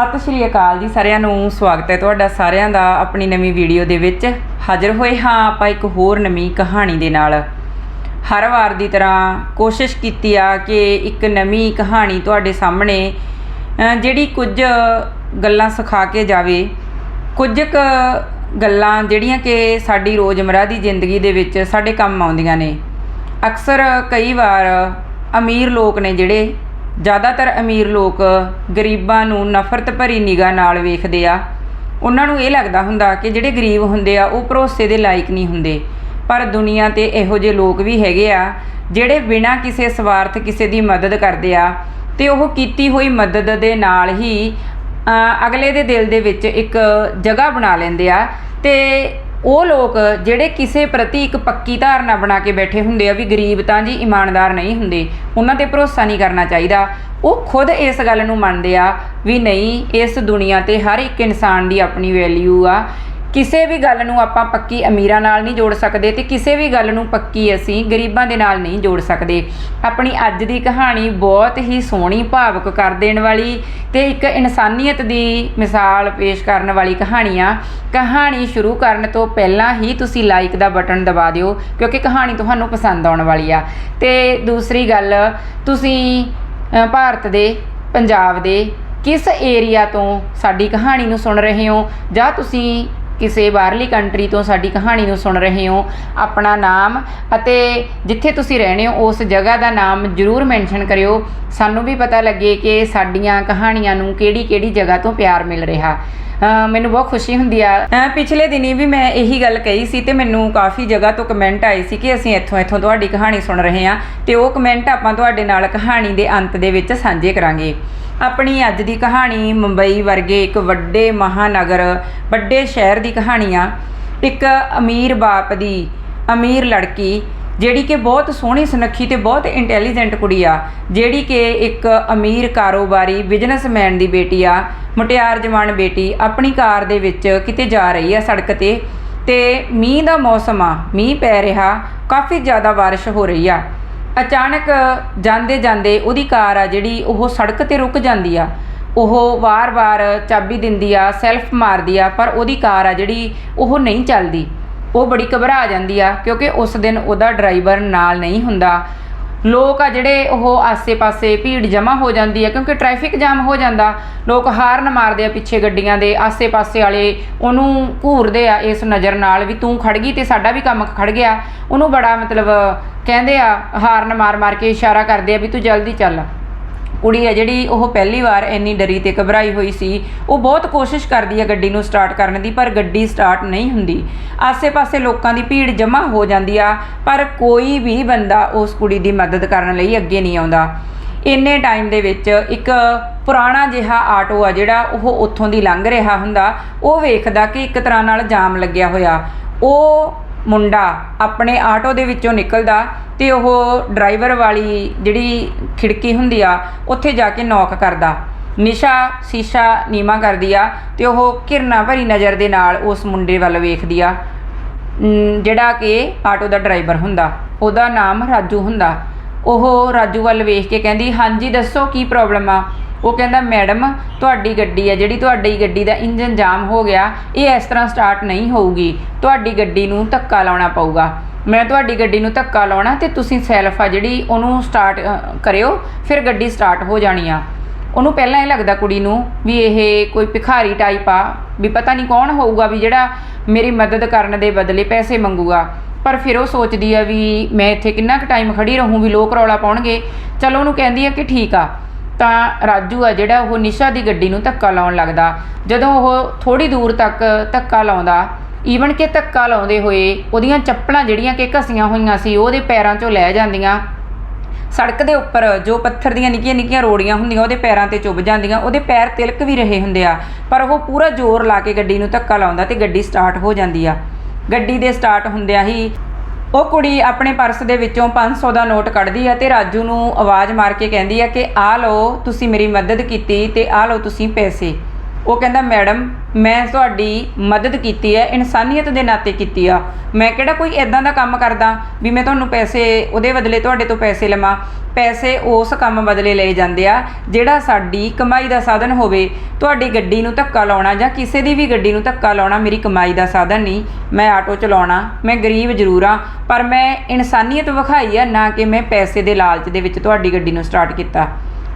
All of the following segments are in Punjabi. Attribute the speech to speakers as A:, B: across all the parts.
A: ਸਤਿ ਸ਼੍ਰੀ ਅਕਾਲ ਜੀ ਸਾਰਿਆਂ ਨੂੰ, ਸਵਾਗਤ ਹੈ ਤੁਹਾਡਾ ਸਾਰਿਆਂ ਦਾ ਆਪਣੀ ਨਵੀਂ ਵੀਡੀਓ ਦੇ ਵਿੱਚ। ਹਾਜ਼ਰ ਹੋਏ ਹਾਂ ਆਪਾਂ ਇੱਕ ਹੋਰ ਨਵੀਂ ਕਹਾਣੀ ਦੇ ਨਾਲ। ਹਰ ਵਾਰ ਦੀ ਤਰ੍ਹਾਂ ਕੋਸ਼ਿਸ਼ ਕੀਤੀ ਆ ਕਿ ਇੱਕ ਨਵੀਂ ਕਹਾਣੀ ਤੁਹਾਡੇ ਸਾਹਮਣੇ ਜਿਹੜੀ ਕੁਝ ਗੱਲਾਂ ਸਿਖਾ ਕੇ ਜਾਵੇ। ਕੁਝ ਕੁ ਗੱਲਾਂ ਜਿਹੜੀਆਂ ਕਿ ਸਾਡੀ ਰੋਜ਼ਮਰਾ ਦੀ ਜ਼ਿੰਦਗੀ ਦੇ ਵਿੱਚ ਸਾਡੇ ਕੰਮ ਆਉਂਦੀਆਂ ਨੇ। ਅਕਸਰ ਕਈ ਵਾਰ ਅਮੀਰ ਲੋਕ ਨੇ ਜਿਹੜੇ ਜ਼ਿਆਦਾਤਰ ਅਮੀਰ ਲੋਕ ਗਰੀਬਾਂ ਨੂੰ ਨਫ਼ਰਤ ਭਰੀ ਨਿਗਾਹ ਨਾਲ ਵੇਖਦੇ ਆ। ਉਹਨਾਂ ਨੂੰ ਇਹ ਲੱਗਦਾ ਹੁੰਦਾ ਕਿ ਜਿਹੜੇ ਗਰੀਬ ਹੁੰਦੇ ਆ, ਉਹ ਭਰੋਸੇ ਦੇ ਲਾਇਕ ਨਹੀਂ ਹੁੰਦੇ। ਪਰ ਦੁਨੀਆ ਤੇ ਇਹੋ ਜਿਹੇ ਲੋਕ ਵੀ ਹੈਗੇ ਆ, ਜਿਹੜੇ ਬਿਨਾਂ ਕਿਸੇ ਸਵਾਰਥ ਕਿਸੇ ਦੀ ਮਦਦ ਕਰਦੇ ਆ ਤੇ ਉਹ ਕੀਤੀ ਹੋਈ ਮਦਦ ਦੇ ਨਾਲ ਹੀ ਅਗਲੇ ਦੇ ਦਿਲ ਦੇ ਵਿੱਚ ਇੱਕ ਜਗ੍ਹਾ ਬਣਾ ਲੈਂਦੇ ਆ ਤੇ ਉਹ ਲੋਕ ਜਿਹੜੇ ਕਿਸੇ ਪ੍ਰਤੀ ਇੱਕ ਪੱਕੀ ਧਾਰਨਾ ਬਣਾ ਕੇ ਬੈਠੇ ਹੁੰਦੇ ਆ ਵੀ ਗਰੀਬ ਤਾਂ ਜੀ ਇਮਾਨਦਾਰ ਨਹੀਂ ਹੁੰਦੇ, ਉਹਨਾਂ ਤੇ ਭਰੋਸਾ ਨਹੀਂ ਕਰਨਾ ਚਾਹੀਦਾ। ਉਹ ਖੁਦ ਇਸ ਗੱਲ ਨੂੰ ਮੰਨਦੇ ਆ ਵੀ ਨਹੀਂ, ਇਸ ਦੁਨੀਆ ਤੇ ਹਰ ਇੱਕ ਇਨਸਾਨ ਦੀ ਆਪਣੀ ਵੈਲਿਊ ਆ। ਕਿਸੇ ਵੀ ਗੱਲ ਨੂੰ ਆਪਾਂ ਪੱਕੀ ਅਮੀਰਾਂ ਨਾਲ ਨਹੀਂ ਜੋੜ ਸਕਦੇ ਤੇ ਕਿਸੇ ਵੀ ਗੱਲ ਨੂੰ ਪੱਕੀ ਅਸੀਂ ਗਰੀਬਾਂ ਦੇ ਨਾਲ ਨਹੀਂ ਜੋੜ ਸਕਦੇ। ਆਪਣੀ ਅੱਜ ਦੀ ਕਹਾਣੀ ਬਹੁਤ ਹੀ ਸੋਹਣੀ, ਭਾਵੁਕ ਕਰ ਦੇਣ ਵਾਲੀ ਤੇ ਇੱਕ ਇਨਸਾਨੀਅਤ ਦੀ ਮਿਸਾਲ ਪੇਸ਼ ਕਰਨ ਵਾਲੀ ਕਹਾਣੀ ਆ। ਕਹਾਣੀ ਸ਼ੁਰੂ ਕਰਨ ਤੋਂ ਪਹਿਲਾਂ ਹੀ ਤੁਸੀਂ ਲਾਈਕ ਦਾ ਬਟਨ ਦਬਾ ਦਿਓ, ਕਿਉਂਕਿ ਕਹਾਣੀ ਤੁਹਾਨੂੰ ਪਸੰਦ ਆਉਣ ਵਾਲੀ ਆ। ਤੇ ਦੂਸਰੀ ਗੱਲ, ਤੁਸੀਂ ਭਾਰਤ ਦੇ, ਪੰਜਾਬ ਦੇ ਕਿਸ ਏਰੀਆ ਤੋਂ ਸਾਡੀ ਕਹਾਣੀ ਨੂੰ ਸੁਣ ਰਹੇ ਹੋ? ਜਾਂ ਤੁਸੀਂ ਕਿਸੇ ਬਾਹਰਲੀ ਕੰਟਰੀ ਤੋਂ ਸਾਡੀ ਕਹਾਣੀ ਨੂੰ ਸੁਣ ਰਹੇ ਹੋ, ਆਪਣਾ ਨਾਮ ਅਤੇ ਜਿੱਥੇ ਤੁਸੀਂ ਰਹਿੰਦੇ ਹੋ, ਉਸ ਜਗ੍ਹਾ ਦਾ ਨਾਮ ਜਰੂਰ ਮੈਂਸ਼ਨ ਕਰਿਓ। ਸਾਨੂੰ ਵੀ ਪਤਾ ਲੱਗੇ ਕਿ ਸਾਡੀਆਂ ਕਹਾਣੀਆਂ ਨੂੰ ਕਿਹੜੀ-ਕਿਹੜੀ ਜਗ੍ਹਾ ਤੋਂ ਪਿਆਰ ਮਿਲ ਰਿਹਾ। ਮੈਨੂੰ ਬਹੁਤ ਖੁਸ਼ੀ ਹੁੰਦੀ ਆ। ਪਿਛਲੇ ਦਿਨੀ ਵੀ ਮੈਂ ਇਹੀ ਗੱਲ ਕਹੀ ਸੀ ਤੇ ਮੈਨੂੰ ਕਾਫੀ ਜਗ੍ਹਾ ਤੋਂ ਕਮੈਂਟ ਆਏ ਸੀ ਕਿ ਅਸੀਂ ਇੱਥੋਂ ਇੱਥੋਂ ਤੁਹਾਡੀ ਕਹਾਣੀ ਸੁਣ ਰਹੇ ਹਾਂ ਤੇ ਉਹ ਕਮੈਂਟ ਆਪਾਂ ਤੁਹਾਡੇ ਨਾਲ ਕਹਾਣੀ ਦੇ ਅੰਤ ਦੇ ਵਿੱਚ ਸਾਂਝੇ ਕਰਾਂਗੇ। ਆਪਣੀ ਅੱਜ ਦੀ ਕਹਾਣੀ ਮੁੰਬਈ ਵਰਗੇ ਇੱਕ ਵੱਡੇ ਮਹਾਨਗਰ, ਵੱਡੇ ਸ਼ਹਿਰ ਦੀ ਕਹਾਣੀ ਆ। ਇੱਕ ਅਮੀਰ ਬਾਪ ਦੀ, ਅਮੀਰ ਲੜਕੀ, ਜਿਹੜੀ ਕਿ ਬਹੁਤ ਸੋਹਣੀ ਸੁਨੱਖੀ ਤੇ ਬਹੁਤ ਇੰਟੈਲੀਜੈਂਟ ਕੁੜੀ ਆ, ਜਿਹੜੀ ਕਿ ਇੱਕ ਅਮੀਰ ਕਾਰੋਬਾਰੀ, ਬਿਜ਼ਨਸਮੈਨ ਦੀ ਬੇਟੀ ਆ, ਮੁਟਿਆਰ ਜਵਾਨ ਬੇਟੀ ਆਪਣੀ ਕਾਰ ਦੇ ਵਿੱਚ ਕਿਤੇ ਜਾ ਰਹੀ ਆ ਸੜਕ ਤੇ ਤੇ ਮੀਂਹ ਦਾ ਮੌਸਮ ਆ, ਮੀਂਹ ਪੈ ਰਿਹਾ, ਕਾਫੀ ਜ਼ਿਆਦਾ ਬਾਰਿਸ਼ ਹੋ ਰਹੀ ਆ। ਅਚਾਨਕ ਜਾਂਦੇ ਜਾਂਦੇ ਉਹਦੀ ਕਾਰ ਆ ਜਿਹੜੀ ਉਹ ਸੜਕ ਤੇ ਰੁਕ ਜਾਂਦੀ ਆ। ਉਹ ਵਾਰ-ਵਾਰ ਚਾਬੀ ਦਿੰਦੀ ਆ ਸੈਲਫ ਮਾਰਦੀ ਆ, ਪਰ ਉਹਦੀ ਕਾਰ ਆ ਜਿਹੜੀ ਉਹ ਨਹੀਂ ਚੱਲਦੀ। ਉਹ ਬੜੀ ਘਬਰਾ ਜਾਂਦੀ ਆ ਕਿਉਂਕਿ ਉਸ ਦਿਨ ਉਹਦਾ ਡਰਾਈਵਰ ਨਾਲ ਨਹੀਂ ਹੁੰਦਾ। ਲੋਕ ਆ ਜਿਹੜੇ ਉਹ ਆਸੇ-ਪਾਸੇ ਭੀੜ ਜਮ੍ਹਾਂ ਹੋ ਜਾਂਦੀ ਆ, ਕਿਉਂਕਿ ਟ੍ਰੈਫਿਕ ਜਾਮ ਹੋ ਜਾਂਦਾ, ਲੋਕ ਹਾਰਨ ਮਾਰਦੇ ਆ ਪਿੱਛੇ ਗੱਡੀਆਂ ਦੇ, ਆਸੇ-ਪਾਸੇ ਵਾਲੇ ਉਹਨੂੰ ਘੂਰਦੇ ਆ ਇਸ ਨਜ਼ਰ ਨਾਲ ਵੀ ਤੂੰ ਖੜ ਗਈ ਤੇ ਸਾਡਾ ਵੀ ਕੰਮ ਖੜ ਗਿਆ। ਉਹਨੂੰ ਬੜਾ ਮਤਲਬ ਕਹਿੰਦੇ ਆ, ਹਾਰਨ ਮਾਰ-ਮਾਰ ਕੇ ਇਸ਼ਾਰਾ ਕਰਦੇ ਆ ਵੀ ਤੂੰ ਜਲਦੀ ਚੱਲ। ਕੁੜੀ ਆ ਜਿਹੜੀ ਉਹ ਪਹਿਲੀ ਵਾਰ ਇੰਨੀ ਡਰੀ ਤੇ ਘਬਰਾਈ ਹੋਈ ਸੀ। ਉਹ ਬਹੁਤ ਕੋਸ਼ਿਸ਼ ਕਰਦੀ ਆ ਗੱਡੀ ਨੂੰ ਸਟਾਰਟ ਕਰਨ ਦੀ, ਪਰ ਗੱਡੀ ਸਟਾਰਟ ਨਹੀਂ ਹੁੰਦੀ। ਆਸੇ-ਪਾਸੇ ਲੋਕਾਂ ਦੀ ਭੀੜ ਜਮ੍ਹਾਂ ਹੋ ਜਾਂਦੀ ਆ, ਪਰ ਕੋਈ ਵੀ ਬੰਦਾ ਉਸ ਕੁੜੀ ਦੀ ਮਦਦ ਕਰਨ ਲਈ ਅੱਗੇ ਨਹੀਂ ਆਉਂਦਾ। ਇੰਨੇ ਟਾਈਮ ਦੇ ਵਿੱਚ ਇੱਕ ਪੁਰਾਣਾ ਜਿਹਾ ਆਟੋ ਆ ਜਿਹੜਾ ਉਹ ਉੱਥੋਂ ਦੀ ਲੰਘ ਰਿਹਾ ਹੁੰਦਾ, ਉਹ ਵੇਖਦਾ ਕਿ ਇੱਕ ਤਰ੍ਹਾਂ ਨਾਲ ਜਾਮ ਲੱਗਿਆ ਹੋਇਆ। ਉਹ ਮੁੰਡਾ ਆਪਣੇ ਆਟੋ ਦੇ ਵਿੱਚੋਂ ਨਿਕਲਦਾ ਅਤੇ ਉਹ ਡਰਾਈਵਰ ਵਾਲੀ ਜਿਹੜੀ ਖਿੜਕੀ ਹੁੰਦੀ ਆ, ਉੱਥੇ ਜਾ ਕੇ ਨੌਕ ਕਰਦਾ। ਨਿਸ਼ਾ, ਸੀਸ਼ਾ ਨੀਵਾਂ ਕਰਦੀ ਆ ਅਤੇ ਉਹ ਕਿਰਨਾ ਭਰੀ ਨਜ਼ਰ ਦੇ ਨਾਲ ਉਸ ਮੁੰਡੇ ਵੱਲ ਵੇਖਦੀ ਆ। ਜਿਹੜਾ ਕਿ ਆਟੋ ਦਾ ਡਰਾਈਵਰ ਹੁੰਦਾ, ਉਹਦਾ ਨਾਮ ਰਾਜੂ ਹੁੰਦਾ। ਉਹ ਰਾਜੂ ਵੱਲ ਵੇਖ ਕੇ ਕਹਿੰਦੀ, ਹਾਂਜੀ, ਦੱਸੋ ਕੀ ਪ੍ਰੋਬਲਮ ਆ? ਉਹ ਕਹਿੰਦਾ, ਮੈਡਮ, ਤੁਹਾਡੀ ਗੱਡੀ ਆ, ਜਿਹੜੀ ਤੁਹਾਡੀ ਗੱਡੀ ਦਾ ਇੰਜਨ ਜਾਮ ਹੋ ਗਿਆ, ਇਹ ਇਸ ਤਰ੍ਹਾਂ ਸਟਾਰਟ ਨਹੀਂ ਹੋਊਗੀ। ਤੁਹਾਡੀ ਗੱਡੀ ਨੂੰ ਧੱਕਾ ਲਾਉਣਾ ਪਊਗਾ। ਮੈਂ ਤੁਹਾਡੀ ਗੱਡੀ ਨੂੰ ਧੱਕਾ ਲਾਉਣਾ ਤੇ ਤੁਸੀਂ ਸੈਲਫ ਆ, ਜਿਹੜੀ ਉਹਨੂੰ ਸਟਾਰਟ ਕਰਿਓ, ਫਿਰ ਗੱਡੀ ਸਟਾਰਟ ਹੋ ਜਾਣੀ ਆ। ਉਹਨੂੰ ਪਹਿਲਾਂ ਇਹ ਲੱਗਦਾ ਕੁੜੀ ਨੂੰ ਵੀ ਇਹ ਕੋਈ ਭਿਖਾਰੀ ਟਾਈਪ ਆ, ਵੀ ਪਤਾ ਨਹੀਂ ਕੌਣ ਹੋਊਗਾ ਵੀ ਜਿਹੜਾ ਮੇਰੀ ਮਦਦ ਕਰਨ ਦੇ ਬਦਲੇ ਪੈਸੇ ਮੰਗੂਗਾ। ਪਰ ਫਿਰ ਉਹ ਸੋਚਦੀ ਆ ਵੀ ਮੈਂ ਇੱਥੇ ਕਿੰਨਾ ਕੁ ਟਾਈਮ ਖੜੀ ਰਹੂੰ ਵੀ ਲੋਕ ਰੌਲਾ ਪਾਉਣਗੇ। ਚਲੋ ਉਹਨੂੰ ਕਹਿੰਦੀ ਆ ਕਿ ਠੀਕ ਆ। ਤਾਂ ਰਾਜੂ ਆ ਜਿਹੜਾ ਉਹ ਨਿਸ਼ਾ ਦੀ ਗੱਡੀ ਨੂੰ ਧੱਕਾ ਲਾਉਣ ਲੱਗਦਾ। ਜਦੋਂ ਉਹ ਥੋੜੀ ਦੂਰ ਤੱਕ ਧੱਕਾ ਲਾਉਂਦਾ ਈਵਨ ਕਿ ਧੱਕਾ ਲਾਉਂਦੇ ਹੋਏ ਉਹਦੀਆਂ ਚੱਪਲਾਂ ਜਿਹੜੀਆਂ ਕਿ ਘਸੀਆਂ ਹੋਈਆਂ ਸੀ ਉਹਦੇ ਪੈਰਾਂ 'ਚੋਂ ਲੈ ਜਾਂਦੀਆਂ। ਸੜਕ ਦੇ ਉੱਪਰ ਜੋ ਪੱਥਰ ਦੀਆਂ ਨਿੱਕੀਆਂ ਨਿੱਕੀਆਂ ਰੋੜੀਆਂ ਹੁੰਦੀਆਂ, ਉਹਦੇ ਪੈਰਾਂ ਤੇ ਚੁੱਭ ਜਾਂਦੀਆਂ। ਉਹਦੇ ਪੈਰ ਤਿਲਕ ਵੀ ਰਹੇ ਹੁੰਦੇ ਆ। ਪਰ ਉਹ ਪੂਰਾ ਜ਼ੋਰ ਲਾ ਕੇ ਗੱਡੀ ਨੂੰ ਧੱਕਾ ਲਾਉਂਦਾ ਤੇ ਗੱਡੀ ਸਟਾਰਟ ਹੋ ਜਾਂਦੀ ਆ। ਗੱਡੀ ਦੇ ਸਟਾਰਟ ਹੁੰਦਿਆਂ ਹੀ ਉਹ ਕੁੜੀ ਆਪਣੇ ਪਰਸ ਦੇ ਵਿੱਚੋਂ 500 ਦਾ ਨੋਟ ਕੱਢਦੀ ਆ ਤੇ ਰਾਜੂ ਨੂੰ ਆਵਾਜ਼ ਮਾਰ ਕੇ ਕਹਿੰਦੀ ਆ ਕਿ ਆ ਲਓ, ਤੁਸੀਂ ਮੇਰੀ ਮਦਦ ਕੀਤੀ ਤੇ ਆ ਲਓ ਤੁਸੀਂ ਪੈਸੇ। ਉਹ ਕਹਿੰਦਾ, ਮੈਡਮ, ਮੈਂ ਤੁਹਾਡੀ ਮਦਦ ਕੀਤੀ ਹੈ, ਇਨਸਾਨੀਅਤ ਦੇ ਨਾਤੇ ਕੀਤੀ ਆ। ਮੈਂ ਕਿਹੜਾ ਕੋਈ ਇਦਾਂ ਦਾ ਕੰਮ ਕਰਦਾ ਵੀ ਮੈਂ ਤੁਹਾਨੂੰ ਪੈਸੇ ਉਹਦੇ ਬਦਲੇ ਤੁਹਾਡੇ ਤੋਂ ਪੈਸੇ ਲਵਾਂ? ਪੈਸੇ ਉਸ ਕੰਮ ਬਦਲੇ ਲਏ ਜਾਂਦੇ ਆ, ਜਿਹੜਾ ਸਾਡੀ ਕਮਾਈ ਦਾ ਸਾਧਨ ਹੋਵੇ। ਤੁਹਾਡੀ ਗੱਡੀ ਨੂੰ ਧੱਕਾ ਲਾਉਣਾ ਜਾਂ ਕਿਸੇ ਦੀ ਵੀ ਗੱਡੀ ਨੂੰ ਧੱਕਾ ਲਾਉਣਾ ਮੇਰੀ ਕਮਾਈ ਦਾ ਸਾਧਨ ਨਹੀਂ। ਮੈਂ ਆਟੋ ਚਲਾਉਣਾ, ਮੈਂ ਗਰੀਬ ਜ਼ਰੂਰ ਆ, ਪਰ ਮੈਂ ਇਨਸਾਨੀਅਤ ਵਿਖਾਈ ਆ, ਨਾ ਕਿ ਮੈਂ ਪੈਸੇ ਦੇ ਲਾਲਚ ਦੇ ਵਿੱਚ ਤੁਹਾਡੀ ਗੱਡੀ ਨੂੰ ਸਟਾਰਟ ਕੀਤਾ।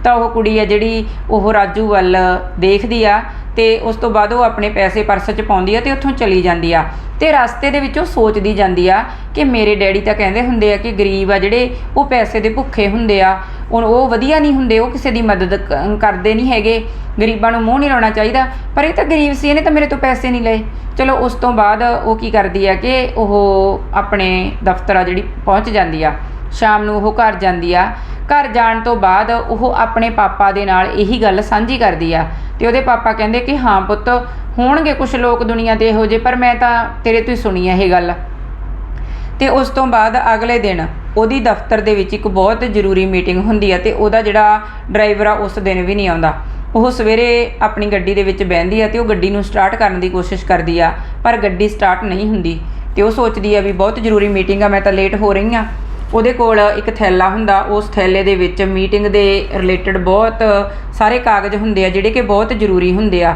A: ਤਾਂ ਉਹ ਕੁੜੀ ਆ ਜਿਹੜੀ ਉਹ ਰਾਜੂ ਵੱਲ ਦੇਖਦੀ ਆ ਤੇ ਉਸ ਤੋਂ ਬਾਅਦ ਉਹ ਆਪਣੇ ਪੈਸੇ ਪਰਸ 'ਚ ਪਾਉਂਦੀ ਆ ਤੇ ਉੱਥੋਂ ਚਲੀ ਜਾਂਦੀ ਆ। ਤੇ ਰਸਤੇ ਦੇ ਵਿੱਚ ਉਹ ਸੋਚਦੀ ਜਾਂਦੀ ਆ ਕਿ ਮੇਰੇ ਡੈਡੀ ਤਾਂ ਕਹਿੰਦੇ ਹੁੰਦੇ ਆ ਕਿ ਗਰੀਬ ਆ ਜਿਹੜੇ ਉਹ ਪੈਸੇ ਦੇ ਭੁੱਖੇ ਹੁੰਦੇ ਆ। ਹੁਣ ਉਹ ਵਧੀਆ ਨਹੀਂ ਹੁੰਦੇ, ਉਹ ਕਿਸੇ ਦੀ ਮਦਦ ਕਰਦੇ ਨਹੀਂ ਹੈਗੇ। ਗਰੀਬਾਂ ਨੂੰ ਮੂੰਹ ਨਹੀਂ ਲਾਉਣਾ ਚਾਹੀਦਾ। ਪਰ ਇਹ ਤਾਂ ਗਰੀਬ ਸੀ, ਇਹਨੇ ਤਾਂ ਮੇਰੇ ਤੋਂ ਪੈਸੇ ਨਹੀਂ ਲਏ। ਚਲੋ ਉਸ ਤੋਂ ਬਾਅਦ ਉਹ ਕੀ ਕਰਦੀ ਆ ਕਿ ਉਹ ਆਪਣੇ ਦਫ਼ਤਰ ਆ ਜਿਹੜੀ ਪਹੁੰਚ ਜਾਂਦੀ ਆ। ਸ਼ਾਮ ਨੂੰ ਉਹ ਘਰ ਜਾਂਦੀ ਆ। ਘਰ ਜਾਣ ਤੋਂ ਬਾਅਦ ਉਹ ਆਪਣੇ ਪਾਪਾ ਦੇ ਨਾਲ ਇਹੀ ਗੱਲ ਸਾਂਝੀ ਕਰਦੀ ਆ। ਤੇ ਉਹਦੇ ਪਾਪਾ ਕਹਿੰਦੇ ਕਿ, ਹਾਂ ਪੁੱਤ, ਹੋਣਗੇ ਕੁਝ ਲੋਕ ਦੁਨੀਆ ਤੇ ਇਹੋ ਜਿਹੇ, ਪਰ ਮੈਂ ਤਾਂ ਤੇਰੇ ਤੋਂ ਹੀ ਸੁਣੀ ਆ ਇਹ ਗੱਲ। ਤੇ ਉਸ ਤੋਂ ਬਾਅਦ ਅਗਲੇ ਦਿਨ ਉਹਦੀ ਦਫ਼ਤਰ ਦੇ ਵਿੱਚ ਇੱਕ ਬਹੁਤ ਜ਼ਰੂਰੀ ਮੀਟਿੰਗ ਹੁੰਦੀ ਆ ਤੇ ਉਹਦਾ ਜਿਹੜਾ ਡਰਾਈਵਰ ਆ, ਉਸ ਦਿਨ ਵੀ ਨਹੀਂ ਆਉਂਦਾ। ਉਹ ਸਵੇਰੇ ਆਪਣੀ ਗੱਡੀ ਦੇ ਵਿੱਚ ਬਹਿੰਦੀ ਆ ਤੇ ਉਹ ਗੱਡੀ ਨੂੰ ਸਟਾਰਟ ਕਰਨ ਦੀ ਕੋਸ਼ਿਸ਼ ਕਰਦੀ ਆ, ਪਰ ਗੱਡੀ ਸਟਾਰਟ ਨਹੀਂ ਹੁੰਦੀ। ਤੇ ਉਹ ਸੋਚਦੀ ਆ ਵੀ ਬਹੁਤ ਜ਼ਰੂਰੀ ਮੀਟਿੰਗ ਆ, ਮੈਂ ਤਾਂ ਲੇਟ ਹੋ ਰਹੀ ਆ। ਉਹਦੇ ਕੋਲ ਇੱਕ ਥੈਲਾ ਹੁੰਦਾ, ਉਸ ਥੈਲੇ ਦੇ ਵਿੱਚ ਮੀਟਿੰਗ ਦੇ ਰਿਲੇਟਡ ਬਹੁਤ ਸਾਰੇ ਕਾਗਜ਼ ਹੁੰਦੇ ਆ, ਜਿਹੜੇ ਕਿ ਬਹੁਤ ਜ਼ਰੂਰੀ ਹੁੰਦੇ ਆ।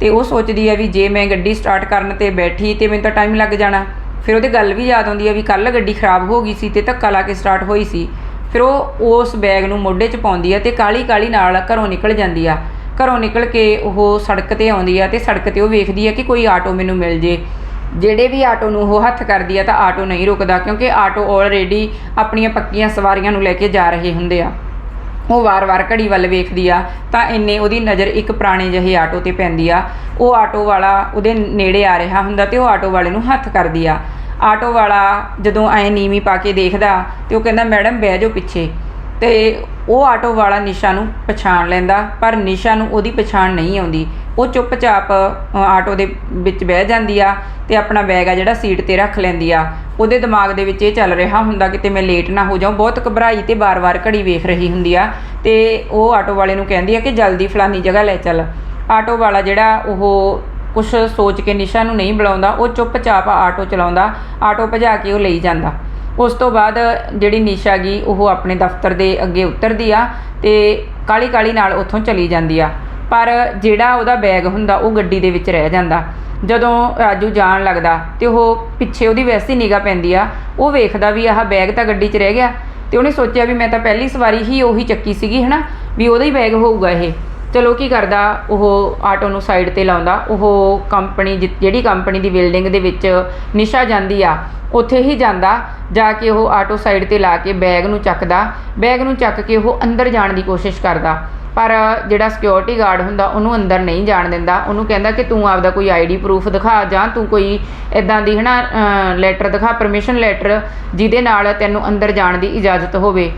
A: ਤੇ ਉਹ ਸੋਚਦੀ ਆ ਵੀ ਜੇ ਮੈਂ ਗੱਡੀ ਸਟਾਰਟ ਕਰਨ ਤੇ ਬੈਠੀ ਤੇ ਮੈਨੂੰ ਤਾਂ ਟਾਈਮ ਲੱਗ ਜਾਣਾ। ਫਿਰ ਉਹਦੇ ਗੱਲ ਵੀ ਯਾਦ ਆਉਂਦੀ ਆ ਵੀ ਕੱਲ ਗੱਡੀ ਖਰਾਬ ਹੋ ਗਈ ਸੀ ਤੇ ਧੱਕਾ ਲਾ ਕੇ ਸਟਾਰਟ ਹੋਈ ਸੀ। ਫਿਰ ਉਹ ਉਸ ਬੈਗ ਨੂੰ ਮੋਢੇ 'ਚ ਪਾਉਂਦੀ ਆ ਤੇ ਕਾਲੀ ਕਾਲੀ ਨਾਲ ਘਰੋਂ ਨਿਕਲ ਜਾਂਦੀ ਆ। ਘਰੋਂ ਨਿਕਲ ਕੇ ਉਹ ਸੜਕ ਤੇ ਆਉਂਦੀ ਆ ਤੇ ਸੜਕ ਤੇ ਉਹ ਵੇਖਦੀ ਆ ਕਿ ਕੋਈ ਆਟੋ ਮੈਨੂੰ ਮਿਲ ਜੇ। ਜਿਹੜੇ ਵੀ ਆਟੋ ਨੂੰ ਉਹ ਹੱਥ ਕਰਦੀ ਆ ਤਾਂ ਆਟੋ ਨਹੀਂ ਰੁਕਦਾ, ਕਿਉਂਕਿ ਆਟੋ ਆਲਰੇਡੀ ਆਪਣੀਆਂ ਪੱਕੀਆਂ ਸਵਾਰੀਆਂ ਨੂੰ ਲੈ ਕੇ ਜਾ ਰਹੇ ਹੁੰਦੇ ਆ। ਉਹ ਵਾਰ-ਵਾਰ ਘੜੀ ਵੱਲ ਵੇਖਦੀ ਆ, ਤਾਂ ਇੰਨੇ ਉਹਦੀ ਨਜ਼ਰ ਇੱਕ ਪੁਰਾਣੇ ਜਿਹੇ ਆਟੋ ਤੇ ਪੈਂਦੀ ਆ। ਉਹ ਆਟੋ ਵਾਲਾ ਉਹਦੇ ਨੇੜੇ ਆ ਰਿਹਾ ਹੁੰਦਾ ਤੇ ਉਹ ਆਟੋ ਵਾਲੇ ਨੂੰ ਹੱਥ ਕਰਦੀ ਆ। ਆਟੋ ਵਾਲਾ ਜਦੋਂ ਐ ਨੀਵੀਂ ਪਾ ਕੇ ਦੇਖਦਾ ਤੇ ਉਹ ਕਹਿੰਦਾ, ਮੈਡਮ, ਬਹਿ ਜਾਓ ਪਿੱਛੇ। ਤੇ ਉਹ ਆਟੋ ਵਾਲਾ ਨਿਸ਼ਾ ਨੂੰ ਪਛਾਣ ਲੈਂਦਾ ਪਰ ਨਿਸ਼ਾ ਨੂੰ ਉਹਦੀ ਪਛਾਣ ਨਹੀਂ ਆਉਂਦੀ। ਉਹ ਚੁੱਪਚਾਪ ਅ, ਆਟੋ ਦੇ ਵਿੱਚ ਬਹਿ ਜਾਂਦੀ ਆ ਤੇ ਆਪਣਾ ਬੈਗ ਆ ਜਿਹੜਾ ਸੀਟ ਤੇ ਰੱਖ ਲੈਂਦੀ ਆ। ਉਹਦੇ ਦਿਮਾਗ ਦੇ ਵਿੱਚ ਇਹ ਚੱਲ ਰਿਹਾ ਹੁੰਦਾ ਕਿਤੇ ਮੈਂ ਲੇਟ ਨਾ ਹੋ ਜਾਵਾਂ ਬਹੁਤ ਘਬਰਾਈ ਤੇ ਬਾਰ-ਬਾਰ ਘੜੀ ਵੇਖ ਰਹੀ ਹੁੰਦੀ ਆ ਤੇ ਉਹ ਆਟੋ ਵਾਲੇ ਨੂੰ ਕਹਿੰਦੀ ਆ ਕਿ ਜਲਦੀ ਫਲਾਨੀ ਜਗ੍ਹਾ ਲੈ ਚੱਲ। ਆਟੋ ਵਾਲਾ ਜਿਹੜਾ ਉਹ ਕੁਝ ਸੋਚ ਕੇ ਨਿਸ਼ਾ ਨੂੰ ਨਹੀਂ ਬੁਲਾਉਂਦਾ ਉਹ ਚੁੱਪਚਾਪ ਆਟੋ ਚਲਾਉਂਦਾ। ਆਟੋ ਭਜਾ ਕੇ ਉਹ ਲਈ ਜਾਂਦਾ। ਉਸ ਤੋਂ ਬਾਅਦ ਜਿਹੜੀ ਨਿਸ਼ਾ ਗਈ, ਉਹ ਆਪਣੇ ਦਫ਼ਤਰ ਦੇ ਅੱਗੇ ਉਤਰਦੀ ਆ ਤੇ ਕਾਲੀ ਕਾਲੀ ਨਾਲ ਉੱਥੋਂ ਚਲੀ ਜਾਂਦੀ ਆ। ਪਰ ਜਿਹੜਾ ਉਹਦਾ ਬੈਗ ਹੁੰਦਾ, ਉਹ ਗੱਡੀ ਦੇ ਵਿੱਚ ਰਹਿ ਜਾਂਦਾ। ਜਦੋਂ ਰਾਜੂ ਜਾਣ ਲੱਗਦਾ ਤੇ ਉਹ ਪਿੱਛੇ ਉਹਦੀ ਵੈਸੀ ਨਿਗਾਹ ਪੈਂਦੀ ਆ, ਉਹ ਵੇਖਦਾ ਵੀ ਆਹ ਬੈਗ ਤਾਂ ਗੱਡੀ 'ਚ ਰਹਿ ਗਿਆ। ਤੇ ਉਹਨੇ ਸੋਚਿਆ ਵੀ ਮੈਂ ਤਾਂ ਪਹਿਲੀ ਸਵਾਰੀ ਹੀ ਉਹੀ ਚੱਕੀ ਸੀਗੀ, ਹਨਾ? ਵੀ ਉਹਦਾ ਹੀ ਬੈਗ ਹੋਊਗਾ ਇਹ। ਚਲੋ ਕੀ ਕਰਦਾ, ਉਹ ਆਟੋ ਨੂੰ ਸਾਈਡ ਤੇ ਲਾਉਂਦਾ। ਉਹ ਕੰਪਨੀ ਜਿ- ਜਿਹੜੀ ਕੰਪਨੀ ਦੀ ਬਿਲਡਿੰਗ ਦੇ ਵਿੱਚ ਨਿਸ਼ਾ ਜਾਂਦੀ ਆ, ਉੱਥੇ ਹੀ ਜਾਂਦਾ, ਜਾ ਕੇ ਉਹ ਆਟੋ ਸਾਈਡ ਤੇ ਲਾ ਕੇ ਬੈਗ ਨੂੰ ਚੱਕਦਾ। ਬੈਗ ਨੂੰ ਚੱਕ ਕੇ ਉਹ ਅੰਦਰ ਜਾਣ ਦੀ ਕੋਸ਼ਿਸ਼ ਕਰਦਾ। ਪਰ ਜਿਹੜਾ ਸਿਕਿਉਰਿਟੀ ਗਾਰਡ ਹੁੰਦਾ, ਉਹਨੂੰ ਅੰਦਰ ਨਹੀਂ ਜਾਣ ਦਿੰਦਾ। ਉਹਨੂੰ ਕਹਿੰਦਾ ਕਿ ਤੂੰ ਆਪਦਾ ਕੋਈ ਆਈਡੀ ਪ੍ਰੂਫ ਦਿਖਾ, ਜਾਂ ਤੂੰ ਕੋਈ ਇਦਾਂ ਦੀ ਹਨਾ ਲੈਟਰ ਦਿਖਾ ਪਰਮਿਸ਼ਨ ਲੈਟਰ ਜਿਹਦੇ ਨਾਲ ਤੈਨੂੰ ਅੰਦਰ ਜਾਣ ਦੀ ਇਜਾਜ਼ਤ ਹੋਵੇ।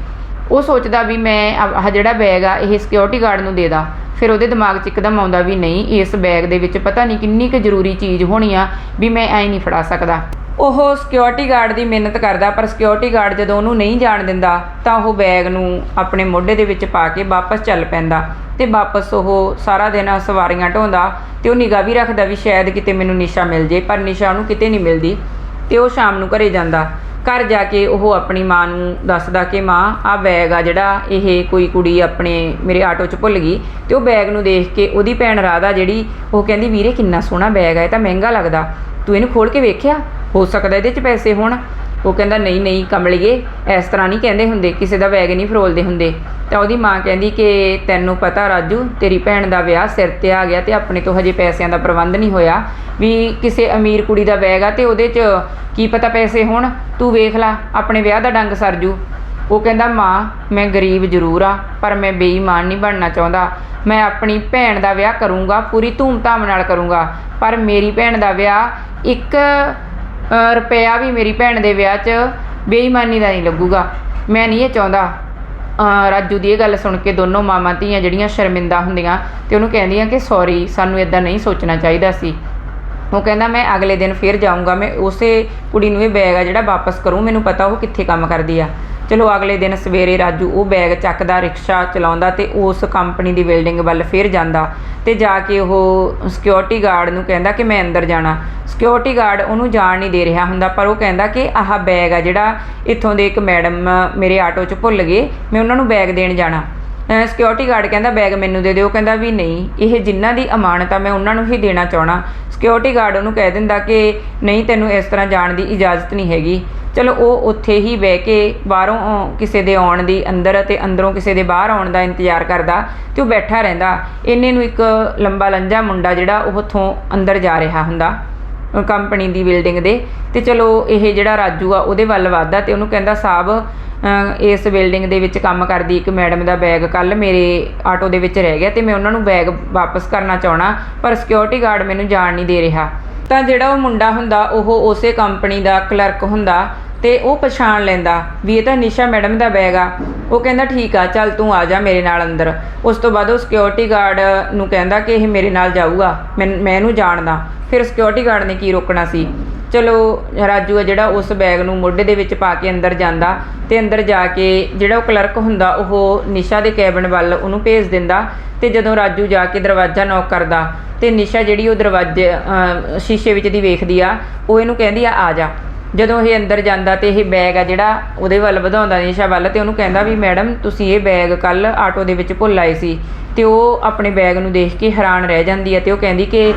A: ਉਹ ਸੋਚਦਾ ਵੀ ਮੈਂ ਆਹ ਜਿਹੜਾ ਬੈਗ ਆ, ਇਹ ਸਿਕਿਉਰਿਟੀ ਗਾਰਡ ਨੂੰ ਦੇ ਦਾਂ। ਫਿਰ ਉਹਦੇ ਦਿਮਾਗ 'ਚ ਇੱਕਦਮ ਆਉਂਦਾ ਵੀ ਨਹੀਂ, ਇਸ ਬੈਗ ਦੇ ਵਿੱਚ ਪਤਾ ਨਹੀਂ ਕਿੰਨੀ ਕੁ ਜ਼ਰੂਰੀ ਚੀਜ਼ ਹੋਣੀ ਆ ਵੀ ਮੈਂ ਐਂ ਨਹੀਂ ਫੜਾ ਸਕਦਾ। ਉਹ ਸਿਕਿਉਰਿਟੀ ਗਾਰਡ ਦੀ ਮਿਹਨਤ ਕਰਦਾ, ਪਰ ਸਿਕਿਉਰਿਟੀ ਗਾਰਡ ਜਦੋਂ ਉਹਨੂੰ ਨਹੀਂ ਜਾਣ ਦਿੰਦਾ, ਤਾਂ ਉਹ ਬੈਗ ਨੂੰ ਆਪਣੇ ਮੋਢੇ ਦੇ ਵਿੱਚ ਪਾ ਕੇ ਵਾਪਸ ਚੱਲ ਪੈਂਦਾ ਤੇ ਵਾਪਸ ਉਹ ਸਾਰਾ ਦਿਨ ਸਵਾਰੀਆਂ ਢੋਂਦਾ ਤੇ ਉਹ ਨਿਗਾਹ ਵੀ ਰੱਖਦਾ ਵੀ ਸ਼ਾਇਦ ਕਿਤੇ ਮੈਨੂੰ ਨਿਸ਼ਾ ਮਿਲ ਜੇ, ਪਰ ਨਿਸ਼ਾ ਉਹਨੂੰ ਕਿਤੇ ਨਹੀਂ ਮਿਲਦੀ ਤੇ ਉਹ ਸ਼ਾਮ ਨੂੰ ਘਰੇ ਜਾਂਦਾ। ਘਰ ਜਾ ਕੇ ਉਹ ਆਪਣੀ ਮਾਂ ਨੂੰ ਦੱਸਦਾ ਕਿ ਮਾਂ ਆ ਬੈਗ ਆ ਜਿਹੜਾ, ਇਹ ਕੋਈ ਕੁੜੀ ਆਪਣੇ ਮੇਰੇ ਆਟੋ 'ਚ ਭੁੱਲ ਗਈ ਤੇ ਉਹ ਬੈਗ ਨੂੰ ਦੇਖ ਕੇ ਉਹਦੀ ਭੈਣ ਰਾਧਾ ਜਿਹੜੀ, ਉਹ ਕਹਿੰਦੀ, ਵੀਰੇ, ਕਿੰਨਾ ਸੋਹਣਾ ਬੈਗ ਆ, ਇਹ ਤਾਂ ਮਹਿੰਗਾ ਲੱਗਦਾ। ਤੂੰ ਇਹਨੂੰ ਖੋਲ ਕੇ ਵੇਖਿਆ? ਹੋ ਸਕਦਾ ਇਹਦੇ 'ਚ ਪੈਸੇ ਹੋਣ। ਉਹ ਕਹਿੰਦਾ, ਨਹੀਂ ਨਹੀਂ, ਕਮਲੀਏ, ਇਸ ਤਰ੍ਹਾਂ ਨਹੀਂ ਕਹਿੰਦੇ ਹੁੰਦੇ, ਕਿਸੇ ਦਾ ਬੈਗ ਨਹੀਂ ਫਰੋਲਦੇ ਹੁੰਦੇ। ਤਾਂ ਉਹਦੀ ਮਾਂ ਕਹਿੰਦੀ ਕਿ, ਤੈਨੂੰ ਪਤਾ ਰਾਜੂ, ਤੇਰੀ ਭੈਣ ਦਾ ਵਿਆਹ ਸਿਰ ਤੇ ਆ ਗਿਆ ਤੇ ਆਪਣੇ ਤੋਂ ਹਜੇ ਪੈਸਿਆਂ ਦਾ ਪ੍ਰਬੰਧ ਨਹੀਂ ਹੋਇਆ। ਵੀ ਕਿਸੇ ਅਮੀਰ ਕੁੜੀ ਦਾ ਬੈਗ ਆ ਤੇ ਉਹਦੇ 'ਚ ਕੀ ਪਤਾ ਪੈਸੇ ਹੋਣ? ਤੂੰ ਵੇਖ ਲੈ, ਆਪਣੇ ਵਿਆਹ ਦਾ ਡੰਗ ਸਰ ਜੂ। ਉਹ ਕਹਿੰਦਾ, ਮਾਂ, ਮੈਂ ਗਰੀਬ ਜ਼ਰੂਰ ਆ, ਪਰ ਮੈਂ ਬੇਈਮਾਨ ਨਹੀਂ ਬਣਨਾ ਚਾਹੁੰਦਾ। ਮੈਂ ਆਪਣੀ ਭੈਣ ਦਾ ਵਿਆਹ ਕਰੂੰਗਾ, ਪੂਰੀ ਧੂਮਧਾਮ ਨਾਲ ਕਰੂੰਗਾ, ਪਰ ਮੇਰੀ ਭੈਣ ਦਾ ਵਿਆਹ ਇੱਕ ਰੁਪਇਆ ਵੀ ਮੇਰੀ ਭੈਣ ਦੇ ਵਿਆਹ 'ਚ ਬੇਈਮਾਨੀ ਦਾ ਨਹੀਂ ਲੱਗੂਗਾ। ਮੈਂ ਨਹੀਂ ਇਹ ਚਾਹੁੰਦਾ। ਰਾਜੂ ਦੀ ਇਹ ਗੱਲ ਸੁਣ ਕੇ ਦੋਨੋਂ ਮਾਮਾ ਧੀਆਂ ਜਿਹੜੀਆਂ ਸ਼ਰਮਿੰਦਾ ਹੁੰਦੀਆਂ ਤੇ ਉਹਨੂੰ ਕਹਿੰਦੀਆਂ ਕਿ ਸੌਰੀ ਸਾਨੂੰ ਇਦਾਂ ਨਹੀਂ ਸੋਚਣਾ ਚਾਹੀਦਾ ਸੀ। ਉਹ ਕਹਿੰਦਾ, ਮੈਂ ਅਗਲੇ ਦਿਨ ਫਿਰ ਜਾਊਂਗਾ, ਮੈਂ ਉਸੇ ਕੁੜੀ ਨੂੰ ਇਹ ਬੈਗ ਆ ਜਿਹੜਾ ਵਾਪਸ ਕਰੂੰ, ਮੈਨੂੰ ਪਤਾ ਉਹ ਕਿੱਥੇ ਕੰਮ ਕਰਦੀ ਆ। ਚਲੋ ਅਗਲੇ ਦਿਨ ਸਵੇਰੇ ਰਾਜੂ ਉਹ ਬੈਗ ਚੱਕਦਾ, ਰਿਕਸ਼ਾ ਚਲਾਉਂਦਾ ਤੇ ਉਸ ਕੰਪਨੀ ਦੀ ਬਿਲਡਿੰਗ ਵੱਲ ਫਿਰ ਜਾਂਦਾ ਤੇ ਜਾ ਕੇ ਉਹ ਸਿਕਿਉਰਿਟੀ ਗਾਰਡ ਨੂੰ ਕਹਿੰਦਾ ਕਿ ਮੈਂ ਅੰਦਰ ਜਾਣਾ। ਸਿਕਿਉਰਿਟੀ ਗਾਰਡ ਉਹਨੂੰ ਜਾਣ ਨਹੀਂ ਦੇ ਰਿਹਾ ਹੁੰਦਾ ਪਰ ਉਹ ਕਹਿੰਦਾ ਕਿ ਆਹ ਬੈਗ ਆ ਜਿਹੜਾ ਇੱਥੋਂ ਦੇ ਇੱਕ ਮੈਡਮ ਮੇਰੇ ਆਟੋ 'ਚ ਭੁੱਲ ਗਏ, ਮੈਂ ਉਹਨਾਂ ਨੂੰ ਬੈਗ ਦੇਣ ਜਾਣਾ। ਸਿਕਿਉਰਿਟੀ ਗਾਰਡ ਕਹਿੰਦਾ ਬੈਗ ਮੈਨੂੰ ਦੇ ਦਿਓ। ਕਹਿੰਦਾ ਵੀ ਨਹੀਂ, ਇਹ ਜਿਨ੍ਹਾਂ ਦੀ ਅਮਾਨਤ ਆ, ਮੈਂ ਉਹਨਾਂ ਨੂੰ ਹੀ ਦੇਣਾ ਚਾਹਣਾ ਸਿਕਿਉਰਿਟੀ ਗਾਰਡ ਉਹਨੂੰ ਕਹਿ ਦਿੰਦਾ ਕਿ ਨਹੀਂ, ਤੈਨੂੰ ਇਸ ਤਰ੍ਹਾਂ ਜਾਣ ਦੀ ਇਜਾਜ਼ਤ ਨਹੀਂ ਹੈਗੀ। ਚਲੋ, ਉਹ ਉੱਥੇ ਹੀ ਬਹਿ ਕੇ ਬਾਹਰੋਂ ਕਿਸੇ ਦੇ ਆਉਣ ਦੀ ਅੰਦਰ ਅਤੇ ਅੰਦਰੋਂ ਕਿਸੇ ਦੇ ਬਾਹਰ ਆਉਣ ਦਾ ਇੰਤਜ਼ਾਰ ਕਰਦਾ ਤੇ ਉਹ ਬੈਠਾ ਰਹਿੰਦਾ। ਇੰਨੇ ਨੂੰ ਇੱਕ ਲੰਬਾ ਲੰਜਾ ਮੁੰਡਾ ਜਿਹੜਾ ਉਹ ਉੱਥੋਂ ਅੰਦਰ ਜਾ ਰਿਹਾ ਹੁੰਦਾ ਕੰਪਨੀ ਦੀ ਬਿਲਡਿੰਗ ਦੇ। ਤੇ ਚਲੋ, ਇਹ ਜਿਹੜਾ ਰਾਜੂ ਆ, ਉਹਦੇ ਵੱਲ ਵੱਧਦਾ ਤੇ ਉਹਨੂੰ ਕਹਿੰਦਾ ਸਾਹਿਬ ਇਸ ਬਿਲਡਿੰਗ ਦੇ ਵਿੱਚ ਕੰਮ ਕਰਦੀ ਇੱਕ ਮੈਡਮ ਦਾ ਬੈਗ ਕੱਲ ਮੇਰੇ ਆਟੋ ਦੇ ਵਿੱਚ ਰਹਿ ਗਿਆ ਤੇ ਮੈਂ ਉਹਨਾਂ ਨੂੰ ਬੈਗ ਵਾਪਸ ਕਰਨਾ ਚਾਹਣਾ ਪਰ ਸਿਕਿਉਰਿਟੀ ਗਾਰਡ ਮੈਨੂੰ ਜਾਣ ਨਹੀਂ ਦੇ ਰਿਹਾ। ਤਾਂ ਜਿਹੜਾ ਉਹ ਮੁੰਡਾ ਹੁੰਦਾ, ਉਹ ਉਸੇ ਕੰਪਨੀ ਦਾ ਕਲਰਕ ਹੁੰਦਾ ਤੇ ਉਹ ਪਛਾਣ ਲੈਂਦਾ ਵੀ ਇਹ ਤਾਂ ਨਿਸ਼ਾ ਮੈਡਮ ਦਾ ਬੈਗ ਆ। ਉਹ ਕਹਿੰਦਾ, ਠੀਕ ਆ, ਚੱਲ ਤੂੰ ਆ ਜਾ ਮੇਰੇ ਨਾਲ ਅੰਦਰ। ਉਸ ਤੋਂ ਬਾਅਦ ਉਹ ਸਿਕਿਉਰਿਟੀ ਗਾਰਡ ਨੂੰ ਕਹਿੰਦਾ ਕਿ ਇਹ ਮੇਰੇ ਨਾਲ ਜਾਊਗਾ, ਮੈਂ ਮੈਂ ਇਹਨੂੰ ਜਾਣਦਾ। ਫਿਰ ਸਿਕਿਉਰਿਟੀ ਗਾਰਡ ਨੇ ਕੀ ਰੋਕਣਾ ਸੀ? ਚਲੋ ਰਾਜੂ ਆ ਜਿਹੜਾ ਉਸ ਬੈਗ ਨੂੰ ਮੋਢੇ ਦੇ ਵਿੱਚ ਪਾ ਕੇ ਅੰਦਰ ਜਾਂਦਾ ਤੇ ਅੰਦਰ ਜਾ ਕੇ ਜਿਹੜਾ ਉਹ ਕਲਰਕ ਹੁੰਦਾ, ਉਹ ਨਿਸ਼ਾ ਦੇ ਕੈਬਨ ਵੱਲ ਉਹਨੂੰ ਭੇਜ ਦਿੰਦਾ ਤੇ ਜਦੋਂ ਰਾਜੂ ਜਾ ਕੇ ਦਰਵਾਜ਼ਾ ਨੌਕ ਕਰਦਾ ਤੇ ਨਿਸ਼ਾ ਜਿਹੜੀ ਉਹ ਦਰਵਾਜ਼ੇ ਸ਼ੀਸ਼ੇ ਵਿੱਚ ਦੀ ਵੇਖਦੀ ਆ, ਉਹ ਇਹਨੂੰ ਕਹਿੰਦੀ ਆ ਆ ਜਾ। ਜਦੋਂ ਇਹ ਅੰਦਰ ਜਾਂਦਾ ਤੇ ਇਹ ਬੈਗ ਆ ਜਿਹੜਾ ਉਹਦੇ ਵੱਲ ਵਧਾਉਂਦਾ ਨਿਸ਼ਾ ਵੱਲ, ਤੇ ਉਹਨੂੰ ਕਹਿੰਦਾ ਵੀ ਮੈਡਮ ਤੁਸੀਂ ਇਹ ਬੈਗ ਕੱਲ ਆਟੋ ਦੇ ਵਿੱਚ ਭੁੱਲ ਆਏ ਸੀ। ਤੇ ਉਹ ਆਪਣੇ ਬੈਗ ਨੂੰ ਦੇਖ ਕੇ ਹੈਰਾਨ ਰਹਿ ਜਾਂਦੀ ਹੈ ਤੇ ਉਹ ਕਹਿੰਦੀ ਕਿ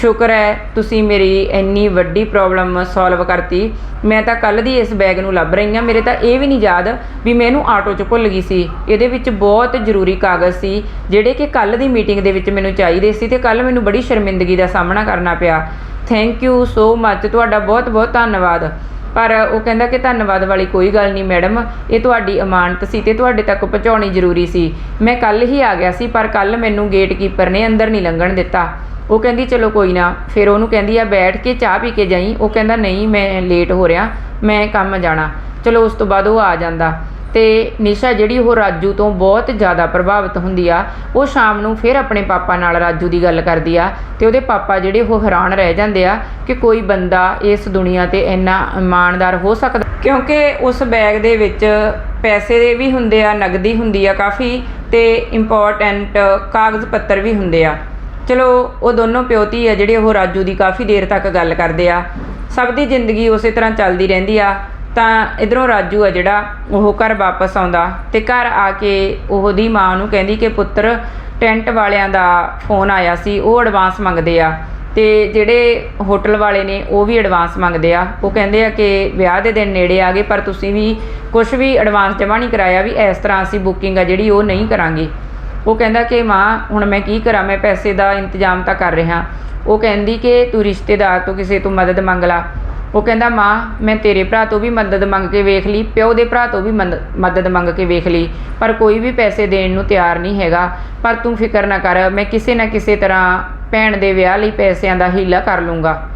A: ਸ਼ੁਕਰ ਹੈ ਤੁਸੀਂ ਮੇਰੀ ਇੰਨੀ ਵੱਡੀ ਪ੍ਰੋਬਲਮ ਸੋਲਵ ਕਰਤੀ। ਮੈਂ ਤਾਂ ਕੱਲ ਦੀ ਇਸ ਬੈਗ ਨੂੰ ਲੱਭ ਰਹੀ ਹਾਂ। ਮੇਰੇ ਤਾਂ ਇਹ ਵੀ ਨਹੀਂ ਯਾਦ ਵੀ ਮੈਂ ਇਹਨੂੰ ਆਟੋ 'ਚ ਭੁੱਲ ਗਈ ਸੀ। ਇਹਦੇ ਵਿੱਚ ਬਹੁਤ ਜ਼ਰੂਰੀ ਕਾਗਜ਼ ਸੀ, ਜਿਹੜੇ ਕਿ ਕੱਲ ਦੀ ਮੀਟਿੰਗ ਦੇ ਵਿੱਚ ਮੈਨੂੰ ਚਾਹੀਦੇ ਸੀ ਤੇ ਕੱਲ ਮੈਨੂੰ ਬੜੀ ਸ਼ਰਮਿੰਦਗੀ ਦਾ ਸਾਹਮਣਾ ਕਰਨਾ ਪਿਆ। ਥੈਂਕ ਯੂ ਸੋ ਮੱਚ ਤੁਹਾਡਾ ਬਹੁਤ ਬਹੁਤ ਧੰਨਵਾਦ। ਪਰ ਉਹ ਕਹਿੰਦਾ ਕਿ ਧੰਨਵਾਦ ਵਾਲੀ ਕੋਈ ਗੱਲ ਨਹੀਂ ਮੈਡਮ। ਇਹ ਤੁਹਾਡੀ ਅਮਾਨਤ ਸੀ ਤੇ ਤੁਹਾਡੇ ਤੱਕ ਪਹੁੰਚਾਉਣੀ ਜ਼ਰੂਰੀ ਸੀ। ਮੈਂ ਕੱਲ ਹੀ ਆ ਗਿਆ ਸੀ, ਪਰ ਕੱਲ ਮੈਨੂੰ ਗੇਟਕੀਪਰ ਨੇ ਅੰਦਰ ਨਹੀਂ ਲੰਘਣ ਦਿੱਤਾ। ਉਹ ਕਹਿੰਦੀ, ਚਲੋ ਕੋਈ ਨਾ। ਫਿਰ ਉਹਨੂੰ ਕਹਿੰਦੀ ਆ, ਬੈਠ ਕੇ ਚਾਹ ਪੀ ਕੇ ਜਾਈ। ਉਹ ਕਹਿੰਦਾ, ਨਹੀਂ, ਮੈਂ ਲੇਟ ਹੋ ਰਿਹਾ। ਮੈਂ ਕੰਮ ਜਾਣਾ। ਚਲੋ ਉਸ ਤੋਂ ਬਾਅਦ ਉਹ ਆ ਜਾਂਦਾ। ਤੇ ਨਿਸ਼ਾ ਜਿਹੜੀ ਉਹ ਰਾਜੂ ਤੋਂ ਬਹੁਤ ਜ਼ਿਆਦਾ ਪ੍ਰਭਾਵਿਤ ਹੁੰਦੀ ਆ, ਉਹ ਸ਼ਾਮ ਨੂੰ ਫਿਰ ਆਪਣੇ ਪਾਪਾ ਨਾਲ ਰਾਜੂ ਦੀ ਗੱਲ ਕਰਦੀ ਆ ਤੇ ਉਹਦੇ ਪਾਪਾ ਜਿਹੜੇ ਉਹ ਹੈਰਾਨ ਰਹਿ ਜਾਂਦੇ ਆ ਕਿ ਕੋਈ ਬੰਦਾ ਇਸ ਦੁਨੀਆ ਤੇ ਇੰਨਾ ਇਮਾਨਦਾਰ ਹੋ ਸਕਦਾ। ਕਿਉਂਕਿ ਉਸ ਬੈਗ ਦੇ ਵਿੱਚ ਪੈਸੇ ਦੇ ਵੀ ਹੁੰਦੇ ਆ ਨਗਦੀ ਹੁੰਦੀ ਆ ਕਾਫੀ ਤੇ ਇੰਪੋਰਟੈਂਟ ਕਾਗਜ਼ ਪੱਤਰ ਵੀ ਹੁੰਦੇ ਆ। ਚਲੋ, ਉਹ ਦੋਨੋਂ ਪਿਓਤੀ ਆ ਜਿਹੜੇ ਉਹ ਰਾਜੂ ਦੀ ਕਾਫੀ ਦੇਰ ਤੱਕ ਗੱਲ ਕਰਦੇ ਆ। ਸਭ ਦੀ ਜ਼ਿੰਦਗੀ ਉਸੇ ਤਰ੍ਹਾਂ ਚੱਲਦੀ ਰਹਿੰਦੀ ਆ। ਤਾਂ ਇਧਰੋਂ ਰਾਜੂ ਆ ਜਿਹੜਾ, ਉਹ ਘਰ ਵਾਪਸ ਆਉਂਦਾ ਤੇ ਘਰ ਆ ਕੇ ਉਹਦੀ ਮਾਂ ਨੂੰ ਕਹਿੰਦੀ ਕਿ ਪੁੱਤਰ, ਟੈਂਟ ਵਾਲਿਆਂ ਦਾ ਫੋਨ ਆਇਆ ਸੀ, ਉਹ ਐਡਵਾਂਸ ਮੰਗਦੇ ਆ। ਤੇ ਜਿਹੜੇ ਹੋਟਲ ਵਾਲੇ ਨੇ, ਉਹ ਵੀ ਐਡਵਾਂਸ ਮੰਗਦੇ ਆ। ਉਹ ਕਹਿੰਦੇ ਆ ਕਿ ਵਿਆਹ ਦੇ ਦਿਨ ਨੇੜੇ ਆ ਗਏ, ਪਰ ਤੁਸੀਂ ਵੀ ਕੁਝ ਵੀ ਐਡਵਾਂਸ ਜਮ੍ਹਾਂ ਨਹੀਂ ਕਰਾਇਆ ਵੀ ਇਸ ਤਰ੍ਹਾਂ ਅਸੀਂ ਬੁਕਿੰਗ ਆ ਜਿਹੜੀ ਉਹ ਨਹੀਂ ਕਰਾਂਗੇ। ਉਹ ਕਹਿੰਦਾ ਕਿ ਮਾਂ, ਹੁਣ ਮੈਂ ਕੀ ਕਰਾਂ? ਮੈਂ ਪੈਸੇ ਦਾ ਇੰਤਜ਼ਾਮ ਤਾਂ ਕਰ ਰਿਹਾ। ਉਹ ਕਹਿੰਦੀ ਕਿ ਤੂੰ ਰਿਸ਼ਤੇਦਾਰ ਤੋਂ ਕਿਸੇ ਤੋਂ ਮਦਦ ਮੰਗ ਲਾ। ਉਹ ਕਹਿੰਦਾ, ਮਾਂ, ਮੈਂ ਤੇਰੇ ਭਰਾ ਤੋਂ ਵੀ ਮਦਦ ਮੰਗ ਕੇ ਵੇਖ ਲਈ, ਪਿਓ ਦੇ ਭਰਾ ਤੋਂ ਵੀ ਮੰਦ- ਮਦਦ ਮੰਗ ਕੇ ਵੇਖ ਲਈ, ਪਰ ਕੋਈ ਵੀ ਪੈਸੇ ਦੇਣ ਨੂੰ ਤਿਆਰ ਨਹੀਂ ਹੈਗਾ। ਪਰ ਤੂੰ ਫਿਕਰ ਨਾ ਕਰ, ਮੈਂ ਕਿਸੇ ਨਾ ਕਿਸੇ ਤਰ੍ਹਾਂ ਭੈਣ ਦੇ ਵਿਆਹ ਲਈ ਪੈਸਿਆਂ ਦਾ ਹੀਲਾ ਕਰ ਲੂੰਗਾ।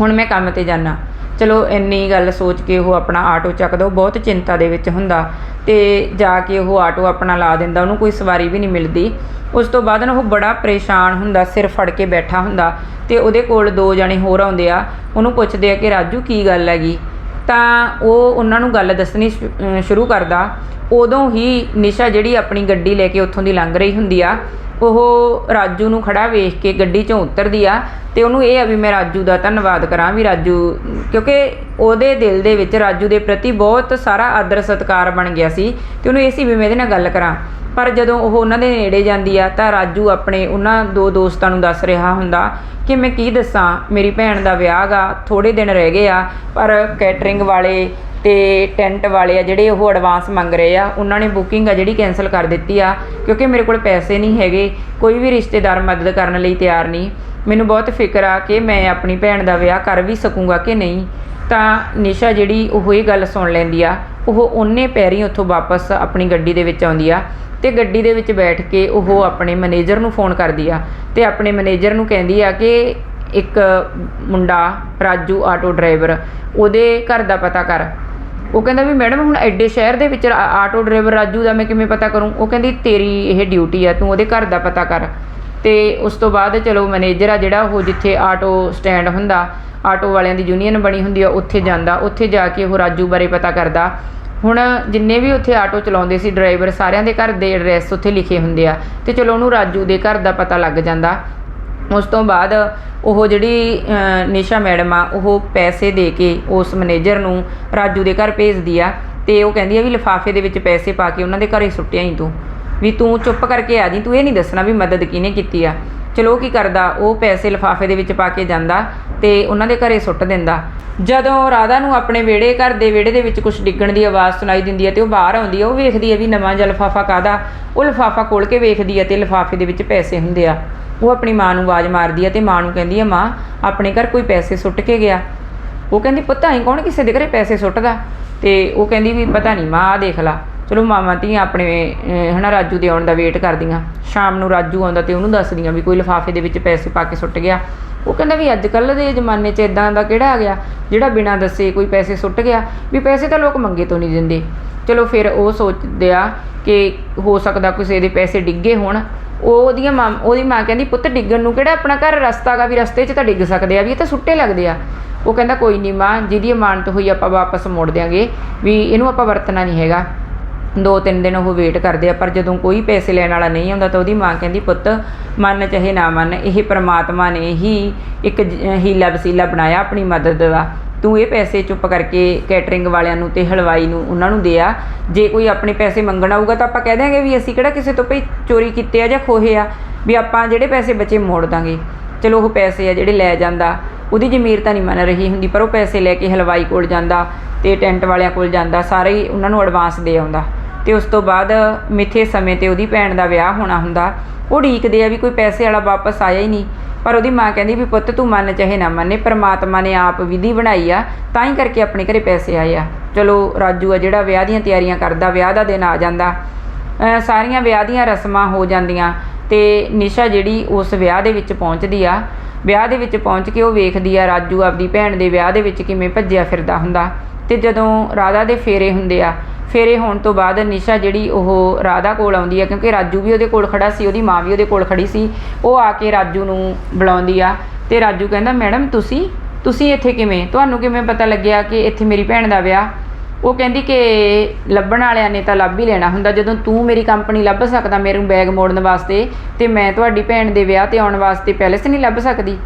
A: ਹੁਣ ਮੈਂ ਕੰਮ ਤੇ ਜਾਣਾ ਚਲੋ ਇੰਨੀ ਗੱਲ ਸੋਚ ਕੇ ਉਹ ਆਪਣਾ ਆਟੋ ਚੱਕਦਾ, ਉਹ ਬਹੁਤ ਚਿੰਤਾ ਦੇ ਵਿੱਚ ਹੁੰਦਾ ਤੇ ਜਾ ਕੇ ਉਹ ਆਟੋ ਆਪਣਾ ਲਾ ਦਿੰਦਾ, ਉਹਨੂੰ ਕੋਈ ਸਵਾਰੀ ਵੀ ਨਹੀਂ ਮਿਲਦੀ। ਉਸ ਤੋਂ ਬਾਅਦ ਨਾ ਉਹ ਬੜਾ ਪਰੇਸ਼ਾਨ ਹੁੰਦਾ, ਸਿਰ ਫੜ ਕੇ ਬੈਠਾ ਹੁੰਦਾ ਤੇ ਉਹਦੇ ਕੋਲ ਦੋ ਜਣੇ ਹੋਰ ਆਉਂਦੇ ਆ, ਉਹਨੂੰ ਪੁੱਛਦੇ ਆ ਕਿ ਰਾਜੂ ਕੀ ਗੱਲ ਹੈਗੀ? ਤਾਂ ਉਹ ਉਹਨਾਂ ਨੂੰ ਗੱਲ ਦੱਸਣੀ ਸ਼ੁ- ਸ਼ੁਰੂ ਕਰਦਾ। ਉਦੋਂ ਹੀ ਨਿਸ਼ਾ ਜਿਹੜੀ ਆਪਣੀ ਗੱਡੀ ਲੈ ਕੇ ਉੱਥੋਂ ਦੀ ਲੰਘ ਰਹੀ ਹੁੰਦੀ ਆ ਉਹ ਰਾਜੂ ਨੂੰ ਖੜਾ ਵੇਖ ਕੇ ਗੱਡੀ 'ਚੋਂ ਉਤਰਦੀ ਆ ਤੇ ਉਹਨੂੰ ਇਹ ਆ ਵੀ ਮੈਂ ਰਾਜੂ ਦਾ ਧੰਨਵਾਦ ਕਰਾਂ ਵੀ ਰਾਜੂ, ਕਿਉਂਕਿ ਉਹਦੇ ਦਿਲ ਦੇ ਵਿੱਚ ਰਾਜੂ ਦੇ ਪ੍ਰਤੀ ਬਹੁਤ ਸਾਰਾ ਆਦਰ ਸਤਿਕਾਰ ਬਣ ਗਿਆ ਸੀ ਤੇ ਉਹਨੂੰ ਇਹ ਸੀ ਵੀ ਮੈਂ ਇਹਦੇ ਨਾਲ ਗੱਲ ਕਰਾਂ। ਪਰ ਜਦੋਂ ਉਹ ਉਹਨਾਂ ਦੇ ਨੇੜੇ ਜਾਂਦੀ ਆ ਤਾਂ ਰਾਜੂ ਆਪਣੇ ਉਹਨਾਂ ਦੋ ਦੋਸਤਾਂ ਨੂੰ ਦੱਸ ਰਿਹਾ ਹੁੰਦਾ ਕਿ ਮੈਂ ਕੀ ਦੱਸਾਂ, ਮੇਰੀ ਭੈਣ ਦਾ ਵਿਆਹ ਗਾ ਥੋੜੇ ਦਿਨ ਰਹਿ ਗਏ ਆ, ਪਰ ਕੈਟਰਿੰਗ ਵਾਲੇ ਤੇ ਟੈਂਟ ਵਾਲੇ ਆ ਜਿਹੜੇ ਉਹ ਐਡਵਾਂਸ ਮੰਗ ਰਹੇ ਆ, ਉਹਨਾਂ ਨੇ ਬੁਕਿੰਗ ਆ ਜਿਹੜੀ ਕੈਨਸਲ ਕਰ ਦਿੱਤੀ ਆ, ਕਿਉਂਕਿ ਮੇਰੇ ਕੋਲ ਪੈਸੇ ਨਹੀਂ ਹੈਗੇ, ਕੋਈ ਵੀ ਰਿਸ਼ਤੇਦਾਰ ਮਦਦ ਕਰਨ ਲਈ ਤਿਆਰ ਨਹੀਂ। ਮੈਨੂੰ ਬਹੁਤ ਫਿਕਰ ਆ ਕਿ ਮੈਂ ਆਪਣੀ ਭੈਣ ਦਾ ਵਿਆਹ ਕਰ ਵੀ ਸਕੂੰਗਾ ਕਿ ਨਹੀਂ। ਤਾਂ ਨਿਸ਼ਾ ਜਿਹੜੀ ਉਹ ਇਹ ਗੱਲ ਸੁਣ ਲੈਂਦੀ ਆ, ਉਹ ਉਹਨੇ ਪੈਰੀ ਉੱਥੋਂ ਵਾਪਸ ਆਪਣੀ ਗੱਡੀ ਦੇ ਵਿੱਚ ਆਉਂਦੀ ਆ ਤੇ ਗੱਡੀ ਦੇ ਵਿੱਚ ਬੈਠ ਕੇ ਉਹ ਆਪਣੇ ਮੈਨੇਜਰ ਨੂੰ ਫੋਨ ਕਰਦੀ ਆ ਤੇ ਆਪਣੇ ਮੈਨੇਜਰ ਨੂੰ ਕਹਿੰਦੀ ਆ ਕਿ ਇੱਕ ਮੁੰਡਾ ਰਾਜੂ ਆਟੋ ਡਰਾਈਵਰ ਉਹਦੇ ਘਰ ਦਾ ਪਤਾ ਕਰ। ਉਹ ਕਹਿੰਦਾ ਵੀ ਮੈਡਮ ਹੁਣ ਐਡੇ ਸ਼ਹਿਰ ਦੇ ਵਿੱਚ ਆਟੋ ਡਰਾਈਵਰ ਰਾਜੂ ਦਾ ਮੈਂ ਕਿਵੇਂ ਪਤਾ ਕਰੂੰ? ਉਹ ਕਹਿੰਦੀ, ਤੇਰੀ ਇਹ ਡਿਊਟੀ ਆ, ਤੂੰ ਉਹਦੇ ਘਰ ਦਾ ਪਤਾ ਕਰ। ਤੇ ਉਸ ਤੋਂ ਬਾਅਦ ਚਲੋ ਮੈਨੇਜਰ ਆ ਜਿਹੜਾ, ਉਹ ਜਿੱਥੇ ਆਟੋ ਸਟੈਂਡ ਹੁੰਦਾ, ਆਟੋ ਵਾਲਿਆਂ ਦੀ ਯੂਨੀਅਨ ਬਣੀ ਹੁੰਦੀ ਆ, ਉੱਥੇ ਜਾਂਦਾ, ਉੱਥੇ ਜਾ ਕੇ ਉਹ ਰਾਜੂ ਬਾਰੇ ਪਤਾ ਕਰਦਾ। ਹੁਣ ਜਿੰਨੇ ਵੀ ਉੱਥੇ ਆਟੋ ਚਲਾਉਂਦੇ ਸੀ, ਡਰਾਈਵਰ ਸਾਰਿਆਂ ਦੇ ਘਰ ਦੇ ਐਡਰੈਸ ਉੱਥੇ ਲਿਖੇ ਹੁੰਦੇ ਆ। ਤੇ ਚਲੋ ਉਹਨੂੰ ਰਾਜੂ ਦੇ ਘਰ ਦਾ ਪਤਾ ਲੱਗ ਜਾਂਦਾ। ਉਸ ਤੋਂ ਬਾਅਦ ਉਹ ਜਿਹੜੀ ਨਿਸ਼ਾ ਮੈਡਮ ਆ, ਉਹ ਪੈਸੇ ਦੇ ਕੇ ਉਸ ਮੈਨੇਜਰ ਨੂੰ ਰਾਜੂ ਦੇ ਘਰ ਭੇਜਦੀ ਆ ਤੇ ਉਹ ਕਹਿੰਦੀ ਆ ਵੀ ਲਿਫਾਫੇ ਦੇ ਵਿੱਚ ਪੈਸੇ ਪਾ ਕੇ ਉਹਨਾਂ ਦੇ ਘਰੇ ਸੁੱਟਿਆ ਹੀ ਤੂੰ। ਵੀ ਤੂੰ ਚੁੱਪ ਕਰਕੇ ਆ ਜੀ, ਤੂੰ ਇਹ ਨਹੀਂ ਦੱਸਣਾ ਵੀ ਮਦਦ ਕਿਹਨੇ ਕੀਤੀ ਆ। ਚਲੋ ਉਹ ਕੀ ਕਰਦਾ, ਉਹ ਪੈਸੇ ਲਿਫਾਫੇ ਦੇ ਵਿੱਚ ਪਾ ਕੇ ਜਾਂਦਾ ਤੇ ਉਹਨਾਂ ਦੇ ਘਰੇ ਸੁੱਟ ਦਿੰਦਾ। ਜਦੋਂ ਰਾਧਾ ਨੂੰ ਆਪਣੇ ਵਿਹੜੇ, ਘਰ ਦੇ ਵਿਹੜੇ ਦੇ ਵਿੱਚ ਕੁਝ ਡਿੱਗਣ ਦੀ ਆਵਾਜ਼ ਸੁਣਾਈ ਦਿੰਦੀ ਹੈ ਤੇ ਉਹ ਬਾਹਰ ਆਉਂਦੀ ਹੈ ਉਹ ਵੇਖਦੀ ਹੈ ਵੀ ਨਵਾਂ ਜਿਹਾ ਲਿਫਾਫਾ ਕਾਦਾ ਉਹ ਲਿਫਾਫਾ ਖੋਲ ਕੇ ਵੇਖਦੀ ਹੈ ਤੇ ਲਿਫਾਫੇ ਦੇ ਵਿੱਚ ਪੈਸੇ ਹੁੰਦੇ ਆ। ਉਹ ਆਪਣੀ ਮਾਂ ਨੂੰ ਆਵਾਜ਼ ਮਾਰਦੀ ਹੈ ਤੇ ਮਾਂ ਨੂੰ ਕਹਿੰਦੀ ਹੈ ਮਾਂ ਆਪਣੇ ਘਰ ਕੋਈ ਪੈਸੇ ਸੁੱਟ ਕੇ ਗਿਆ। ਉਹ ਕਹਿੰਦੀ ਪੁੱਤ ਐਂ ਕੌਣ? ਕਿਸੇ ਦੇ ਘਰੇ ਪੈਸੇ ਸੁੱਟਦਾ? ਤੇ ਉਹ ਕਹਿੰਦੀ ਵੀ ਪਤਾ ਨਹੀਂ ਮਾਂ ਆ ਦੇਖ ਲਾ। ਚਲੋ ਮਾਮਾ ਧੀਆਂ ਆਪਣੇ ਅਹ, ਹਨਾ ਰਾਜੂ ਦੇ ਆਉਣ ਦਾ ਵੇਟ ਕਰਦੀਆਂ। ਸ਼ਾਮ ਨੂੰ ਰਾਜੂ ਆਉਂਦਾ ਤੇ ਉਹਨੂੰ ਦੱਸਦੀਆਂ ਵੀ ਕੋਈ ਲਿਫਾਫੇ ਦੇ ਵਿੱਚ ਪੈਸੇ ਪਾ ਕੇ ਸੁੱਟ ਗਿਆ। ਉਹ ਕਹਿੰਦਾ ਵੀ ਅੱਜ ਕੱਲ੍ਹ ਦੇ ਜ਼ਮਾਨੇ 'ਚ ਇਦਾਂ ਦਾ ਕਿਹੜਾ ਆ ਗਿਆ? ਜਿਹੜਾ ਬਿਨਾਂ ਦੱਸੇ ਕੋਈ ਪੈਸੇ ਸੁੱਟ ਗਿਆ। ਵੀ ਪੈਸੇ ਤਾਂ ਲੋਕ ਮੰਗੇ ਤੋਂ ਨਹੀਂ ਦਿੰਦੇ। ਚਲੋ ਫਿਰ ਉਹ ਸੋਚਦੇ ਆ ਕਿ ਹੋ ਸਕਦਾ ਕਿਸੇ ਦੇ ਪੈਸੇ ਡਿੱਗੇ ਹੋਣ। ਉਹ ਉਹਦੀਆਂ ਮਾਂ, ਉਹਦੀ ਮਾਂ ਕਹਿੰਦੀ, ਪੁੱਤ ਡਿੱਗਣ ਨੂੰ ਕਿਹੜਾ ਆਪਣਾ ਘਰ ਰਸਤਾ ਗਾ ਵੀ ਰਸਤੇ 'ਚ ਤਾਂ ਡਿੱਗ ਸਕਦੇ ਆ, ਵੀ ਇਹ ਤਾਂ ਸੁੱਟੇ ਲੱਗਦੇ ਆ। ਉਹ ਕਹਿੰਦਾ, ਕੋਈ ਨਹੀਂ ਮਾਂ, ਜਿਹਦੀ ਅਮਾਨਤ ਹੋਈ ਆਪਾਂ ਵਾਪਸ ਮੋੜ ਦਿਆਂਗੇ, ਵੀ ਇਹਨੂੰ ਆਪਾਂ ਵਰਤਣਾ ਨਹੀਂ ਹੈਗਾ। ਦੋ ਤਿੰਨ ਦਿਨ ਉਹ ਵੇਟ ਕਰਦੇ ਆ, ਪਰ ਜਦੋਂ ਕੋਈ ਪੈਸੇ ਲੈਣ ਵਾਲਾ ਨਹੀਂ ਆਉਂਦਾ ਤਾਂ ਉਹਦੀ ਮਾਂ ਕਹਿੰਦੀ, ਪੁੱਤ, ਮੰਨ ਚਾਹੇ ਨਾ ਮੰਨ, ਇਹ ਪ੍ਰਮਾਤਮਾ ਨੇ ਹੀ ਇੱਕ ਹੀਲਾ ਵਸੀਲਾ ਬਣਾਇਆ ਆਪਣੀ ਮਦਦ ਦਾ। ਤੂੰ ਇਹ ਪੈਸੇ ਚੁੱਪ ਕਰਕੇ ਕੈਟਰਿੰਗ ਵਾਲਿਆਂ ਨੂੰ ਤੇ ਹਲਵਾਈ ਨੂੰ, ਉਹਨਾਂ ਨੂੰ ਦੇ ਆ। ਜੇ ਕੋਈ ਆਪਣੇ ਪੈਸੇ ਮੰਗਣਾ ਆਊਗਾ ਤਾਂ ਆਪਾਂ ਕਹਿ ਦਿਆਂਗੇ ਵੀ ਅਸੀਂ ਕਿਹੜਾ ਕਿਸੇ ਤੋਂ ਭਈ ਚੋਰੀ ਕੀਤੇ ਆ ਜਾਂ ਖੋਹੇ ਆ, ਵੀ ਆਪਾਂ ਜਿਹੜੇ ਪੈਸੇ ਬਚੇ ਮੋੜ ਦਾਂਗੇ। ਚਲੋ ਉਹ ਪੈਸੇ ਆ ਜਿਹੜੇ ਲੈ ਜਾਂਦਾ, ਉਹਦੀ ਜ਼ਮੀਰ ਤਾਂ ਨਹੀਂ ਮੰਨ ਰਹੀ ਹੁੰਦੀ, ਪਰ ਉਹ ਪੈਸੇ ਲੈ ਕੇ ਹਲਵਾਈ ਕੋਲ ਜਾਂਦਾ ਤੇ ਟੈਂਟ ਵਾਲਿਆਂ ਕੋਲ ਜਾਂਦਾ, ਸਾਰੇ ਹੀ ਉਹਨਾਂ ਨੂੰ ਐਡਵਾਂਸ ਦੇ ਆਉਂਦਾ। ਤੇ ਉਸ ਤੋਂ ਬਾਅਦ ਮਿੱਥੇ ਸਮੇਂ ਤੇ ਉਹਦੀ ਭੈਣ ਦਾ ਵਿਆਹ ਹੋਣਾ ਹੁੰਦਾ। ਉਹ ਢੀਕਦੇ ਆ ਵੀ ਕੋਈ ਪੈਸੇ ਵਾਲਾ ਵਾਪਸ ਆਇਆ ਹੀ ਨਹੀਂ। ਪਰ ਉਹਦੀ ਮਾਂ ਕਹਿੰਦੀ ਵੀ ਪੁੱਤ ਤੂੰ ਮੰਨ ਚਾਹੇ ਨਾ ਮੰਨੇ, ਪ੍ਰਮਾਤਮਾ ਨੇ ਆਪ ਵਿਧੀ ਬਣਾਈ ਆ, ਤਾਂ ਹੀ ਕਰਕੇ ਆਪਣੇ ਘਰੇ ਪੈਸੇ ਆਏ ਆ। ਚਲੋ ਰਾਜੂ ਆ ਜਿਹੜਾ ਵਿਆਹ ਦੀਆਂ ਤਿਆਰੀਆਂ ਕਰਦਾ, ਵਿਆਹ ਦਾ ਦਿਨ ਆ ਜਾਂਦਾ। ਸਾਰੀਆਂ ਵਿਆਹ ਦੀਆਂ ਰਸਮਾਂ ਹੋ ਜਾਂਦੀਆਂ ਤੇ ਨਿਸ਼ਾ ਜਿਹੜੀ ਉਸ ਵਿਆਹ ਦੇ ਵਿੱਚ ਪਹੁੰਚਦੀ ਆ, ਵਿਆਹ ਦੇ ਵਿੱਚ ਪਹੁੰਚ ਕੇ ਉਹ ਵੇਖਦੀ ਆ ਰਾਜੂ ਆਪਦੀ ਭੈਣ ਦੇ ਵਿਆਹ ਦੇ ਵਿੱਚ ਕਿਵੇਂ ਭੱਜਿਆ ਫਿਰਦਾ ਹੁੰਦਾ। ਤੇ ਜਦੋਂ ਰਾਧਾ ਦੇ ਫੇਰੇ ਹੁੰਦੇ ਆ ਫੇਰੇ ਹੋਣ ਤੋਂ ਬਾਅਦ ਨਿਸ਼ਾ ਜਿਹੜੀ ਉਹ ਰਾਧਾ ਕੋਲ ਆਉਂਦੀ ਆ, ਕਿਉਂਕਿ ਰਾਜੂ ਵੀ ਉਹਦੇ ਕੋਲ ਖੜਾ ਸੀ, ਉਹਦੀ ਮਾਂ ਵੀ ਉਹਦੇ ਕੋਲ ਖੜੀ ਸੀ, ਉਹ ਆ ਕੇ ਰਾਜੂ ਨੂੰ ਬੁਲਾਉਂਦੀ ਆ ਤੇ ਰਾਜੂ ਕਹਿੰਦਾ, ਮੈਡਮ, ਤੁਸੀਂ ਤੁਸੀਂ ਇੱਥੇ ਕਿਵੇਂ? ਤੁਹਾਨੂੰ ਕਿਵੇਂ ਪਤਾ ਲੱਗਿਆ ਕਿ ਇੱਥੇ ਮੇਰੀ ਭੈਣ ਦਾ ਵਿਆਹ? ਉਹ ਕਹਿੰਦੀ ਕਿ ਲੱਭਣ ਵਾਲਿਆਂ ਨੇ ਤਾਂ ਲੱਭ ਹੀ ਲੈਣਾ ਹੁੰਦਾ, ਜਦੋਂ ਤੂੰ ਮੇਰੀ ਕੰਪਨੀ ਲੱਭ ਸਕਦਾ, ਮੇਰੇ ਬੈਗ ਮੋੜਨ ਵਾਸਤੇ, ਤੇ ਮੈਂ ਤੁਹਾਡੀ ਭੈਣ ਦੇ ਵਿਆਹ ਤੇ ਆਉਣ ਵਾਸਤੇ ਪੈਲੇਸ ਨਹੀਂ ਲੱਭ ਸਕਦੀ।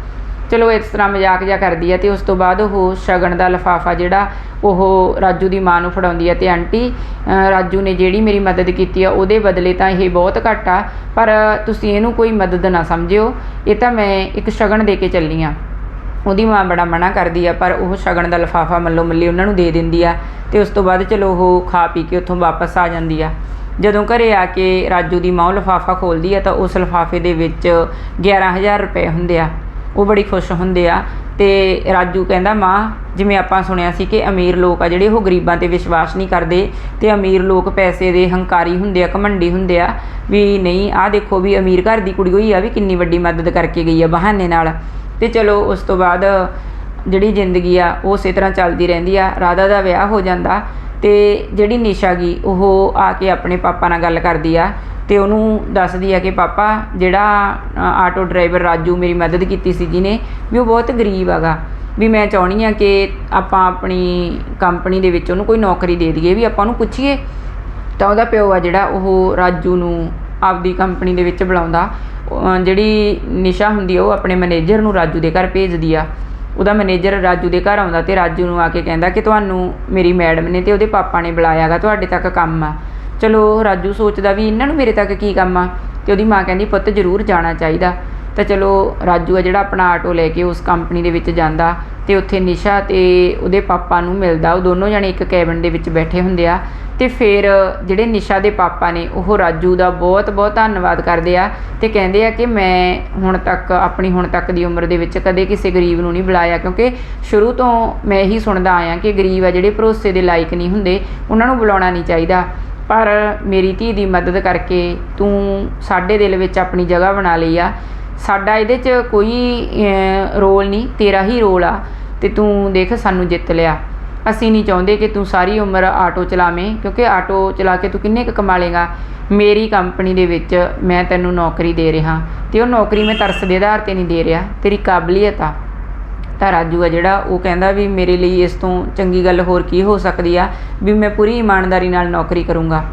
A: ਚਲੋ ਇਸ ਤਰ੍ਹਾਂ ਮਜ਼ਾਕ ਜਿਹਾ ਕਰਦੀ ਹੈ ਤੇ ਉਸ ਤੋਂ ਬਾਅਦ ਉਹ ਸ਼ਗਨ ਦਾ ਲਫਾਫਾ ਜਿਹੜਾ ਉਹ ਰਾਜੂ ਦੀ ਮਾਂ ਨੂੰ ਫੜਾਉਂਦੀ ਹੈ ਤੇ ਆਂਟੀ ਰਾਜੂ ਨੇ ਜਿਹੜੀ ਮੇਰੀ ਮਦਦ ਕੀਤੀ ਆ ਉਹਦੇ ਬਦਲੇ ਤਾਂ ਇਹ ਬਹੁਤ ਘੱਟ ਆ, ਪਰ ਤੁਸੀਂ ਇਹਨੂੰ ਕੋਈ ਮਦਦ ਨਾ ਸਮਝਿਓ, ਇਹ ਤਾਂ ਮੈਂ ਇੱਕ ਸ਼ਗਨ ਦੇ ਕੇ ਚੱਲੀ ਆ। ਉਹਦੀ ਮਾਂ ਬੜਾ ਮਨਾ ਕਰਦੀ ਆ, ਪਰ ਉਹ ਸ਼ਗਨ ਦਾ ਲਫਾਫਾ ਮੱਲੋ ਮੱਲੀ ਉਹਨਾਂ ਨੂੰ ਦੇ ਦਿੰਦੀ ਆ ਤੇ ਉਸ ਤੋਂ ਬਾਅਦ ਚਲੋ ਉਹ ਖਾ ਪੀ ਕੇ ਉੱਥੋਂ ਵਾਪਸ ਆ ਜਾਂਦੀ ਆ। ਜਦੋਂ ਘਰੇ ਆ ਕੇ ਰਾਜੂ ਦੀ ਮਾਂ ਉਹ ਲਫਾਫਾ ਖੋਲਦੀ ਆ ਤਾਂ ਉਸ ਲਫਾਫੇ ਦੇ ਵਿੱਚ 11000 ਰੁਪਏ ਹੁੰਦੇ ਆ। ਉਹ ਬੜੀ ਖੁਸ਼ ਹੁੰਦੇ ਆ। ਤੇ ਰਾਜੂ ਕਹਿੰਦਾ, ਮਾਂ, ਜਿਵੇਂ ਆਪਾਂ ਸੁਣਿਆ ਸੀ ਕਿ ਅਮੀਰ ਲੋਕ ਆ ਜਿਹੜੇ ਉਹ ਗਰੀਬਾਂ ਤੇ ਵਿਸ਼ਵਾਸ ਨਹੀਂ ਕਰਦੇ ਤੇ ਅਮੀਰ ਲੋਕ ਪੈਸੇ ਦੇ ਹੰਕਾਰੀ ਹੁੰਦੇ ਆ, ਘਮੰਡੀ ਹੁੰਦੇ ਆ ਵੀ ਨਹੀਂ, ਆਹ ਦੇਖੋ ਵੀ ਅਮੀਰ ਘਰ ਦੀ ਕੁੜੀ ਹੋਈ ਆ ਵੀ ਕਿੰਨੀ ਵੱਡੀ ਮਦਦ ਕਰਕੇ ਗਈ ਆ ਬਹਾਨੇ ਨਾਲ। ਤੇ ਚਲੋ ਉਸ ਤੋਂ ਬਾਅਦ ਜਿਹੜੀ ਜ਼ਿੰਦਗੀ ਆ ਉਹ ਉਸੇ ਤਰ੍ਹਾਂ ਚੱਲਦੀ ਰਹਿੰਦੀ ਆ, ਰਾਧਾ ਦਾ ਵਿਆਹ ਹੋ ਜਾਂਦਾ। ਤੇ ਜਿਹੜੀ ਨਿਸ਼ਾ ਗੀ, ਉਹ ਆ ਕੇ ਆਪਣੇ ਪਾਪਾ ਨਾਲ ਗੱਲ ਕਰਦੀ ਆ ਤੇ ਉਹਨੂੰ ਦੱਸਦੀ ਆ ਕਿ ਪਾਪਾ, ਜਿਹੜਾ ਆਟੋ ਡਰਾਈਵਰ ਰਾਜੂ ਮੇਰੀ ਮਦਦ ਕੀਤੀ ਸੀ ਜਿਹਨੇ, ਵੀ ਉਹ ਬਹੁਤ ਗਰੀਬ ਹੈਗਾ। ਵੀ ਮੈਂ ਚਾਹਣੀ ਆ ਕਿ ਆਪਾਂ ਆਪਣੀ ਕੰਪਨੀ ਦੇ ਵਿੱਚ ਉਹਨੂੰ ਕੋਈ ਨੌਕਰੀ ਦੇ ਦਈਏ, ਵੀ ਆਪਾਂ ਉਹਨੂੰ ਪੁੱਛੀਏ। ਤਾਂ ਉਹਦਾ ਪਿਓ ਆ ਜਿਹੜਾ, ਉਹ ਰਾਜੂ ਨੂੰ ਆਪਦੀ ਕੰਪਨੀ ਦੇ ਵਿੱਚ ਬੁਲਾਉਂਦਾ। ਜਿਹੜੀ ਨਿਸ਼ਾ ਹੁੰਦੀ ਆ, ਉਹ ਆਪਣੇ ਮੈਨੇਜਰ ਨੂੰ ਰਾਜੂ ਦੇ ਘਰ ਭੇਜਦੀ ਆ। ਉਹਦਾ ਮੈਨੇਜਰ ਰਾਜੂ ਦੇ ਘਰ ਆਉਂਦਾ ਤੇ ਰਾਜੂ ਨੂੰ ਆ ਕੇ ਕਹਿੰਦਾ ਕਿ ਤੁਹਾਨੂੰ ਮੇਰੀ ਮੈਡਮ ਨੇ ਤੇ ਉਹਦੇ ਪਾਪਾ ਨੇ ਬੁਲਾਇਆਗਾ ਤੁਹਾਡੇ ਤੱਕ ਕੰਮ ਆ। ਚਲੋ ਰਾਜੂ ਸੋਚਦਾ ਵੀ ਇਹਨਾਂ ਨੂੰ ਮੇਰੇ ਤੱਕ ਕੀ ਕੰਮ ਆ? ਤੇ ਉਹਦੀ ਮਾਂ ਕਹਿੰਦੀ, ਪੁੱਤ ਜ਼ਰੂਰ ਜਾਣਾ ਚਾਹੀਦਾ। ਤਾਂ ਚਲੋ ਰਾਜੂ ਆ ਜਿਹੜਾ ਆਪਣਾ ਆਟੋ ਲੈ ਕੇ ਉਸ ਕੰਪਨੀ ਦੇ ਵਿੱਚ ਜਾਂਦਾ ਤੇ ਉੱਥੇ ਨਿਸ਼ਾ ਤੇ ਉਹਦੇ ਪਾਪਾ ਨੂੰ ਮਿਲਦਾ, ਉਹ ਦੋਨੋਂ ਜਣੇ ਇੱਕ ਕੈਬਨ ਦੇ ਵਿੱਚ ਬੈਠੇ ਹੁੰਦੇ ਆ ਤੇ ਫਿਰ ਜਿਹੜੇ ਨਿਸ਼ਾ ਦੇ ਪਾਪਾ ਨੇ, ਉਹ ਰਾਜੂ ਦਾ ਬਹੁਤ ਬਹੁਤ ਧੰਨਵਾਦ ਕਰਦੇ ਆ ਤੇ ਕਹਿੰਦੇ ਆ ਕਿ ਮੈਂ ਹੁਣ ਤੱਕ, ਆਪਣੀ ਹੁਣ ਤੱਕ ਦੀ ਉਮਰ ਦੇ ਵਿੱਚ ਕਦੇ ਕਿਸੇ ਗਰੀਬ ਨੂੰ ਨਹੀਂ ਬੁਲਾਇਆ ਕਿਉਂਕਿ ਸ਼ੁਰੂ ਤੋਂ ਮੈਂ ਇਹੀ ਸੁਣਦਾ ਆਇਆ ਕਿ ਗਰੀਬ ਆ ਜਿਹੜੇ ਭਰੋਸੇ ਦੇ ਲਾਇਕ ਨਹੀਂ ਹੁੰਦੇ, ਉਹਨਾਂ ਨੂੰ ਬੁਲਾਉਣਾ ਨਹੀਂ ਚਾਹੀਦਾ। ਪਰ ਮੇਰੀ ਧੀ ਦੀ ਮਦਦ ਕਰਕੇ ਤੂੰ ਸਾਡੇ ਦਿਲ ਵਿੱਚ ਆਪਣੀ ਜਗ੍ਹਾ ਬਣਾ ਲਈ ਆ ਸਾਡਾ ਇਹਦੇ 'ਚ ਕੋਈ ਰੋਲ ਨਹੀਂ, ਤੇਰਾ ਹੀ ਰੋਲ ਆ ਅਤੇ ਤੂੰ ਦੇਖ ਸਾਨੂੰ ਜਿੱਤ ਲਿਆ। ਅਸੀਂ ਨਹੀਂ ਚਾਹੁੰਦੇ ਕਿ ਤੂੰ ਸਾਰੀ ਉਮਰ ਆਟੋ ਚਲਾਵੇਂ, ਕਿਉਂਕਿ ਆਟੋ ਚਲਾ ਕੇ ਤੂੰ ਕਿੰਨੇ ਕੁ ਕਮਾ ਲੇਗਾ ਮੇਰੀ ਕੰਪਨੀ ਦੇ ਵਿੱਚ ਮੈਂ ਤੈਨੂੰ ਨੌਕਰੀ ਦੇ ਰਿਹਾ। ਤੇ ਉਹ ਨੌਕਰੀ ਮੈਂ ਤਰਸ ਦੇ ਆਧਾਰ ਤੇ ਨਹੀਂ ਦੇ ਰਿਹਾ। ਤੇਰੀ ਕਾਬਲੀਅਤ ਆ। ਤਾਂ ਰਾਜੂ ਆ ਜਿਹੜਾ, ਉਹ ਕਹਿੰਦਾ ਵੀ ਮੇਰੇ ਲਈ ਇਸ ਤੋਂ ਚੰਗੀ ਗੱਲ ਹੋਰ ਕੀ ਹੋ ਸਕਦੀ ਆ, ਵੀ ਮੈਂ ਪੂਰੀ ਇਮਾਨਦਾਰੀ ਨਾਲ ਨੌਕਰੀ ਕਰੂੰਗਾ।